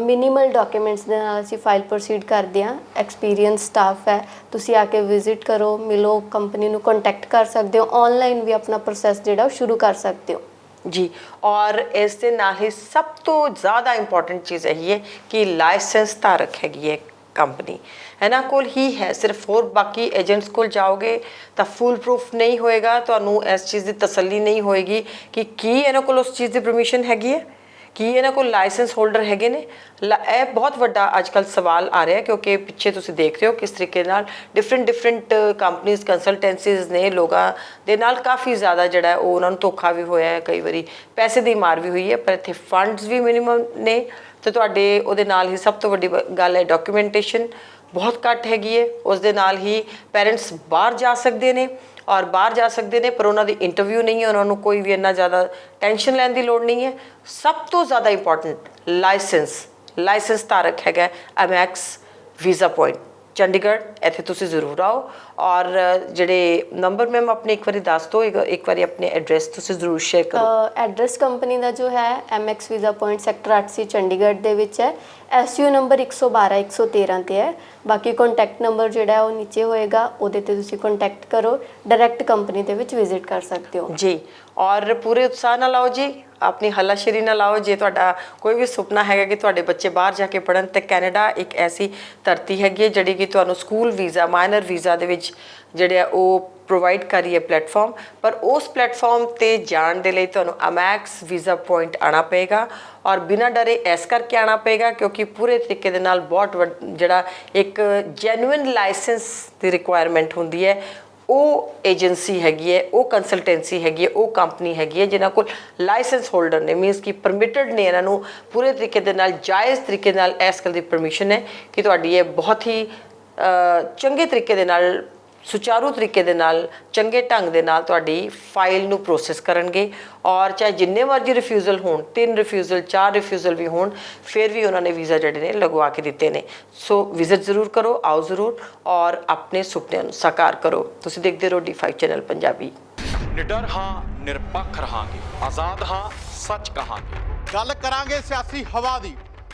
ਮਿਨੀਮਲ ਡਾਕੂਮੈਂਟਸ ਦੇ ਨਾਲ ਅਸੀਂ ਫਾਈਲ ਪ੍ਰੋਸੀਡ ਕਰਦੇ ਹਾਂ। ਐਕਸਪੀਰੀਅੰਸ ਸਟਾਫ ਹੈ। ਤੁਸੀਂ ਆ ਕੇ ਵਿਜ਼ਿਟ ਕਰੋ, ਮਿਲੋ ਕੰਪਨੀ ਨੂੰ ਕੰਟੈਕਟ ਕਰ ਸਕਦੇ ਹੋ। ਆਨਲਾਈਨ ਵੀ ਆਪਣਾ ਪ੍ਰੋਸੈਸ ਜਿਹੜਾ, ਉਹ ਸ਼ੁਰੂ ਕਰ ਸਕਦੇ ਹੋ। ਜੀ, ਔਰ ਇਸ ਦੇ ਨਾਲ ਹੀ ਸਭ ਤੋਂ ਜ਼ਿਆਦਾ ਇੰਪੋਰਟੈਂਟ ਚੀਜ਼ ਇਹੀ ਹੈ ਕਿ ਲਾਇਸੈਂਸ ਧਾਰਕ ਹੈਗੀ ਹੈ ਕੰਪਨੀ ਇਹਨਾਂ ਕੋਲ ਹੀ ਹੈ। ਸਿਰਫ ਹੋਰ ਬਾਕੀ ਏਜੰਟਸ ਕੋਲ ਜਾਓਗੇ ਤਾਂ ਫੁੱਲ ਪ੍ਰੂਫ ਨਹੀਂ ਹੋਏਗਾ। ਤੁਹਾਨੂੰ ਇਸ ਚੀਜ਼ ਦੀ ਤਸੱਲੀ ਨਹੀਂ ਹੋਏਗੀ ਕਿ ਕੀ ਇਹਨਾਂ ਕੋਲ ਉਸ ਚੀਜ਼ ਦੀ ਪਰਮਿਸ਼ਨ ਹੈਗੀ ਹੈ? ਕੀ ਇਹਨਾਂ ਕੋਲ ਲਾਇਸੈਂਸ ਹੋਲਡਰ ਹੈਗੇ ਨੇ? ਲ- ਇਹ ਬਹੁਤ ਵੱਡਾ ਅੱਜਕੱਲ ਸਵਾਲ ਆ ਰਿਹਾ ਕਿਉਂਕਿ ਪਿੱਛੇ ਤੁਸੀਂ ਦੇਖ ਰਹੇ ਹੋ ਕਿਸ ਤਰੀਕੇ ਨਾਲ ਡਿਫਰੈਂਟ ਡਿਫਰੈਂਟ ਕੰਪਨੀਆਂ ਕੰਸਲਟੈਂਸੀਜ਼ ਨੇ ਲੋਕਾਂ ਦੇ ਨਾਲ ਕਾਫੀ ਜ਼ਿਆਦਾ ਜਿਹੜਾ ਉਹ ਉਹਨਾਂ ਨੂੰ ਧੋਖਾ ਵੀ ਹੋਇਆ ਹੈ। ਕਈ ਵਾਰੀ ਪੈਸੇ ਦੀ ਮਾਰ ਵੀ ਹੋਈ ਹੈ, ਪਰ ਇੱਥੇ ਫੰਡਸ ਵੀ ਮਿਨੀਮਮ ਨੇ। ਤੇ ਤੁਹਾਡੇ ਉਹਦੇ ਨਾਲ ਹੀ ਸਭ ਤੋਂ ਵੱਡੀ ਬ- ਗੱਲ ਹੈ ਡਾਕੂਮੈਂਟੇਸ਼ਨ ਬਹੁਤ ਘੱਟ ਹੈਗੀ ਹੈ ਉਸ ਦੇ ਨਾਲ ਹੀ ਪੇਰੈਂਟਸ ਬਾਹਰ ਜਾ ਸਕਦੇ ਨੇ ਔਰ ਬਾਹਰ ਜਾ ਸਕਦੇ ਨੇ, ਪਰ ਉਹਨਾਂ ਦੀ ਇੰਟਰਵਿਊ ਨਹੀਂ ਹੈ। ਉਹਨਾਂ ਨੂੰ ਕੋਈ ਵੀ ਇੰਨਾ ਜ਼ਿਆਦਾ ਟੈਨਸ਼ਨ ਲੈਣ ਦੀ ਲੋੜ ਨਹੀਂ ਹੈ। ਸਭ ਤੋਂ ਜ਼ਿਆਦਾ ਇੰਪੋਰਟੈਂਟ ਲਾਇਸੈਂਸ ਲਾਇਸੈਂਸ ਧਾਰਕ ਹੈਗਾ ਐਮਐਕਸ ਵੀਜ਼ਾ ਪੁਆਇੰਟ ਚੰਡੀਗੜ੍ਹ ਇੱਥੇ ਤੁਸੀਂ ਜ਼ਰੂਰ ਆਓ। ਔਰ ਜਿਹੜੇ ਨੰਬਰ ਮੈਮ ਆਪਣੇ ਇੱਕ ਵਾਰੀ ਦੱਸ ਦਿਓ ਇੱਕ ਵਾਰੀ ਆਪਣੇ ਐਡਰੈਸ ਤੁਸੀਂ ਜ਼ਰੂਰ ਸ਼ੇਅਰ ਕਰੋ। ਐਡਰੈਸ ਕੰਪਨੀ ਦਾ ਜੋ ਹੈ MX Visa Point sector 8C Chandigarh ਦੇ ਵਿੱਚ ਹੈ। SU ਨੰਬਰ 112 113 ਤੇ ਹੈ। ਬਾਕੀ ਕੰਟੈਕਟ ਨੰਬਰ ਜਿਹੜਾ ਹੈ ਉਹ ਨੀਚੇ ਹੋਏਗਾ ਉਹਦੇ ਤੇ ਤੁਸੀਂ ਕੰਟੈਕਟ ਕਰੋ। ਡਾਇਰੈਕਟ ਕੰਪਨੀ ਦੇ ਵਿੱਚ ਵਿਜ਼ਿਟ ਕਰ ਸਕਦੇ ਹੋ। ਜੀ। ਔਰ ਪੂਰੇ ਉਤਸ਼ਾਹ ਨਾਲ ਆਓ ਜੀ। ਆਪਣੀ ਹੱਲਾਸ਼ੇਰੀ ਨਾਲ ਲਾਓ। ਜੇ ਤੁਹਾਡਾ ਕੋਈ ਵੀ ਸੁਪਨਾ ਹੈਗਾ ਕਿ ਤੁਹਾਡੇ ਬੱਚੇ ਬਾਹਰ ਜਾ ਕੇ ਪੜਨ ਤੇ ਕੈਨੇਡਾ ਇੱਕ ਐਸੀ ਧਰਤੀ ਹੈਗੀ ਹੈ, ਜਿਹੜੀ ਕਿ ਤੁਹਾਨੂੰ ਸਕੂਲ ਵੀਜ਼ਾ, ਮਾਈਨਰ ਵੀਜ਼ਾ ਦੇ ਵਿੱਚ ਜਿਹੜੇ ਆ ਉਹ ਪ੍ਰੋਵਾਈਡ ਕਰ ਰਹੀ ਹੈ ਪਲੇਟਫਾਰਮ। ਪਰ ਉਸ ਪਲੇਟਫਾਰਮ ਤੇ ਜਾਣ ਦੇ ਲਈ ਤੁਹਾਨੂੰ ਅਮੈਕਸ ਵੀਜ਼ਾ ਪੁਆਇੰਟ ਆਣਾ ਪਏਗਾ ਔਰ ਬਿਨਾਂ ਡਰੇ ਐਸ ਕਰਕੇ ਆਣਾ ਪਏਗਾ ਕਿਉਂਕਿ ਪੂਰੇ ਤਰੀਕੇ ਦੇ ਨਾਲ ਬਹੁਤ ਵੱਡ- ਜਿਹੜਾ ਇੱਕ ਜੈਨੂਇਨ ਲਾਇਸੈਂਸ ਦੀ ਰਿਕੁਆਇਰਮੈਂਟ ਹੁੰਦੀ ਹੈ ਉਹ ਏਜੰਸੀ ਹੈਗੀ ਹੈ, ਉਹ ਕੰਸਲਟੈਂਸੀ ਹੈਗੀ ਹੈ, ਉਹ ਕੰਪਨੀ ਹੈਗੀ ਹੈ ਜਿਨ੍ਹਾਂ ਕੋਲ ਲਾਇਸੈਂਸ ਹੋਲਡਰ ਨੇ। ਮੀਨਸ ਕਿ ਪਰਮਿਟਡ ਨੇ ਇਹਨਾਂ ਨੂੰ, ਪੂਰੇ ਤਰੀਕੇ ਦੇ ਨਾਲ, ਜਾਇਜ਼ ਤਰੀਕੇ ਨਾਲ ਇਸ ਗੱਲ ਦੀ ਪਰਮਿਸ਼ਨ ਹੈ ਕਿ ਤੁਹਾਡੀ ਇਹ ਬਹੁਤ ਹੀ ਚੰਗੇ ਤਰੀਕੇ ਦੇ ਨਾਲ ਸੁਚਾਰੂ ਤਰੀਕੇ ਦੇ ਨਾਲ ਚੰਗੇ ਢੰਗ ਦੇ ਨਾਲ ਤੁਹਾਡੀ ਫਾਈਲ ਨੂੰ ਪ੍ਰੋਸੈਸ ਕਰਨਗੇ ਔਰ ਚਾਹੇ ਜਿੰਨੇ ਮਰਜ਼ੀ ਰਿਫਿਊਜ਼ਲ ਹੋਣ ਤਿੰਨ ਰਿਫਿਊਜ਼ਲ ਚਾਰ ਰਿਫਿਊਜ਼ਲ ਵੀ ਹੋਣ ਫਿਰ ਵੀ ਉਹਨਾਂ ਨੇ ਵੀਜ਼ਾ ਜਿਹੜੇ ਨੇ ਲਗਵਾ ਕੇ ਦਿੱਤੇ ਨੇ। ਸੋ ਵਿਜ਼ਿਟ ਜ਼ਰੂਰ ਕਰੋ ਆਓ ਜ਼ਰੂਰ ਔਰ ਆਪਣੇ ਸੁਪਨਿਆਂ ਨੂੰ ਸਾਕਾਰ ਕਰੋ। ਤੁਸੀਂ ਦੇਖਦੇ ਰਹੋ ਡੀ5 ਚੈਨਲ ਪੰਜਾਬੀ। ਨਿਡਰ ਹਾਂ ਨਿਰਪੱਖ ਰਹਾਂਗੇ। ਆਜ਼ਾਦ ਹਾਂ ਸੱਚ ਕਹਾਂਗੇ। ਗੱਲ ਕਰਾਂਗੇ ਸਿਆਸੀ ਹਵਾ ਦੀ।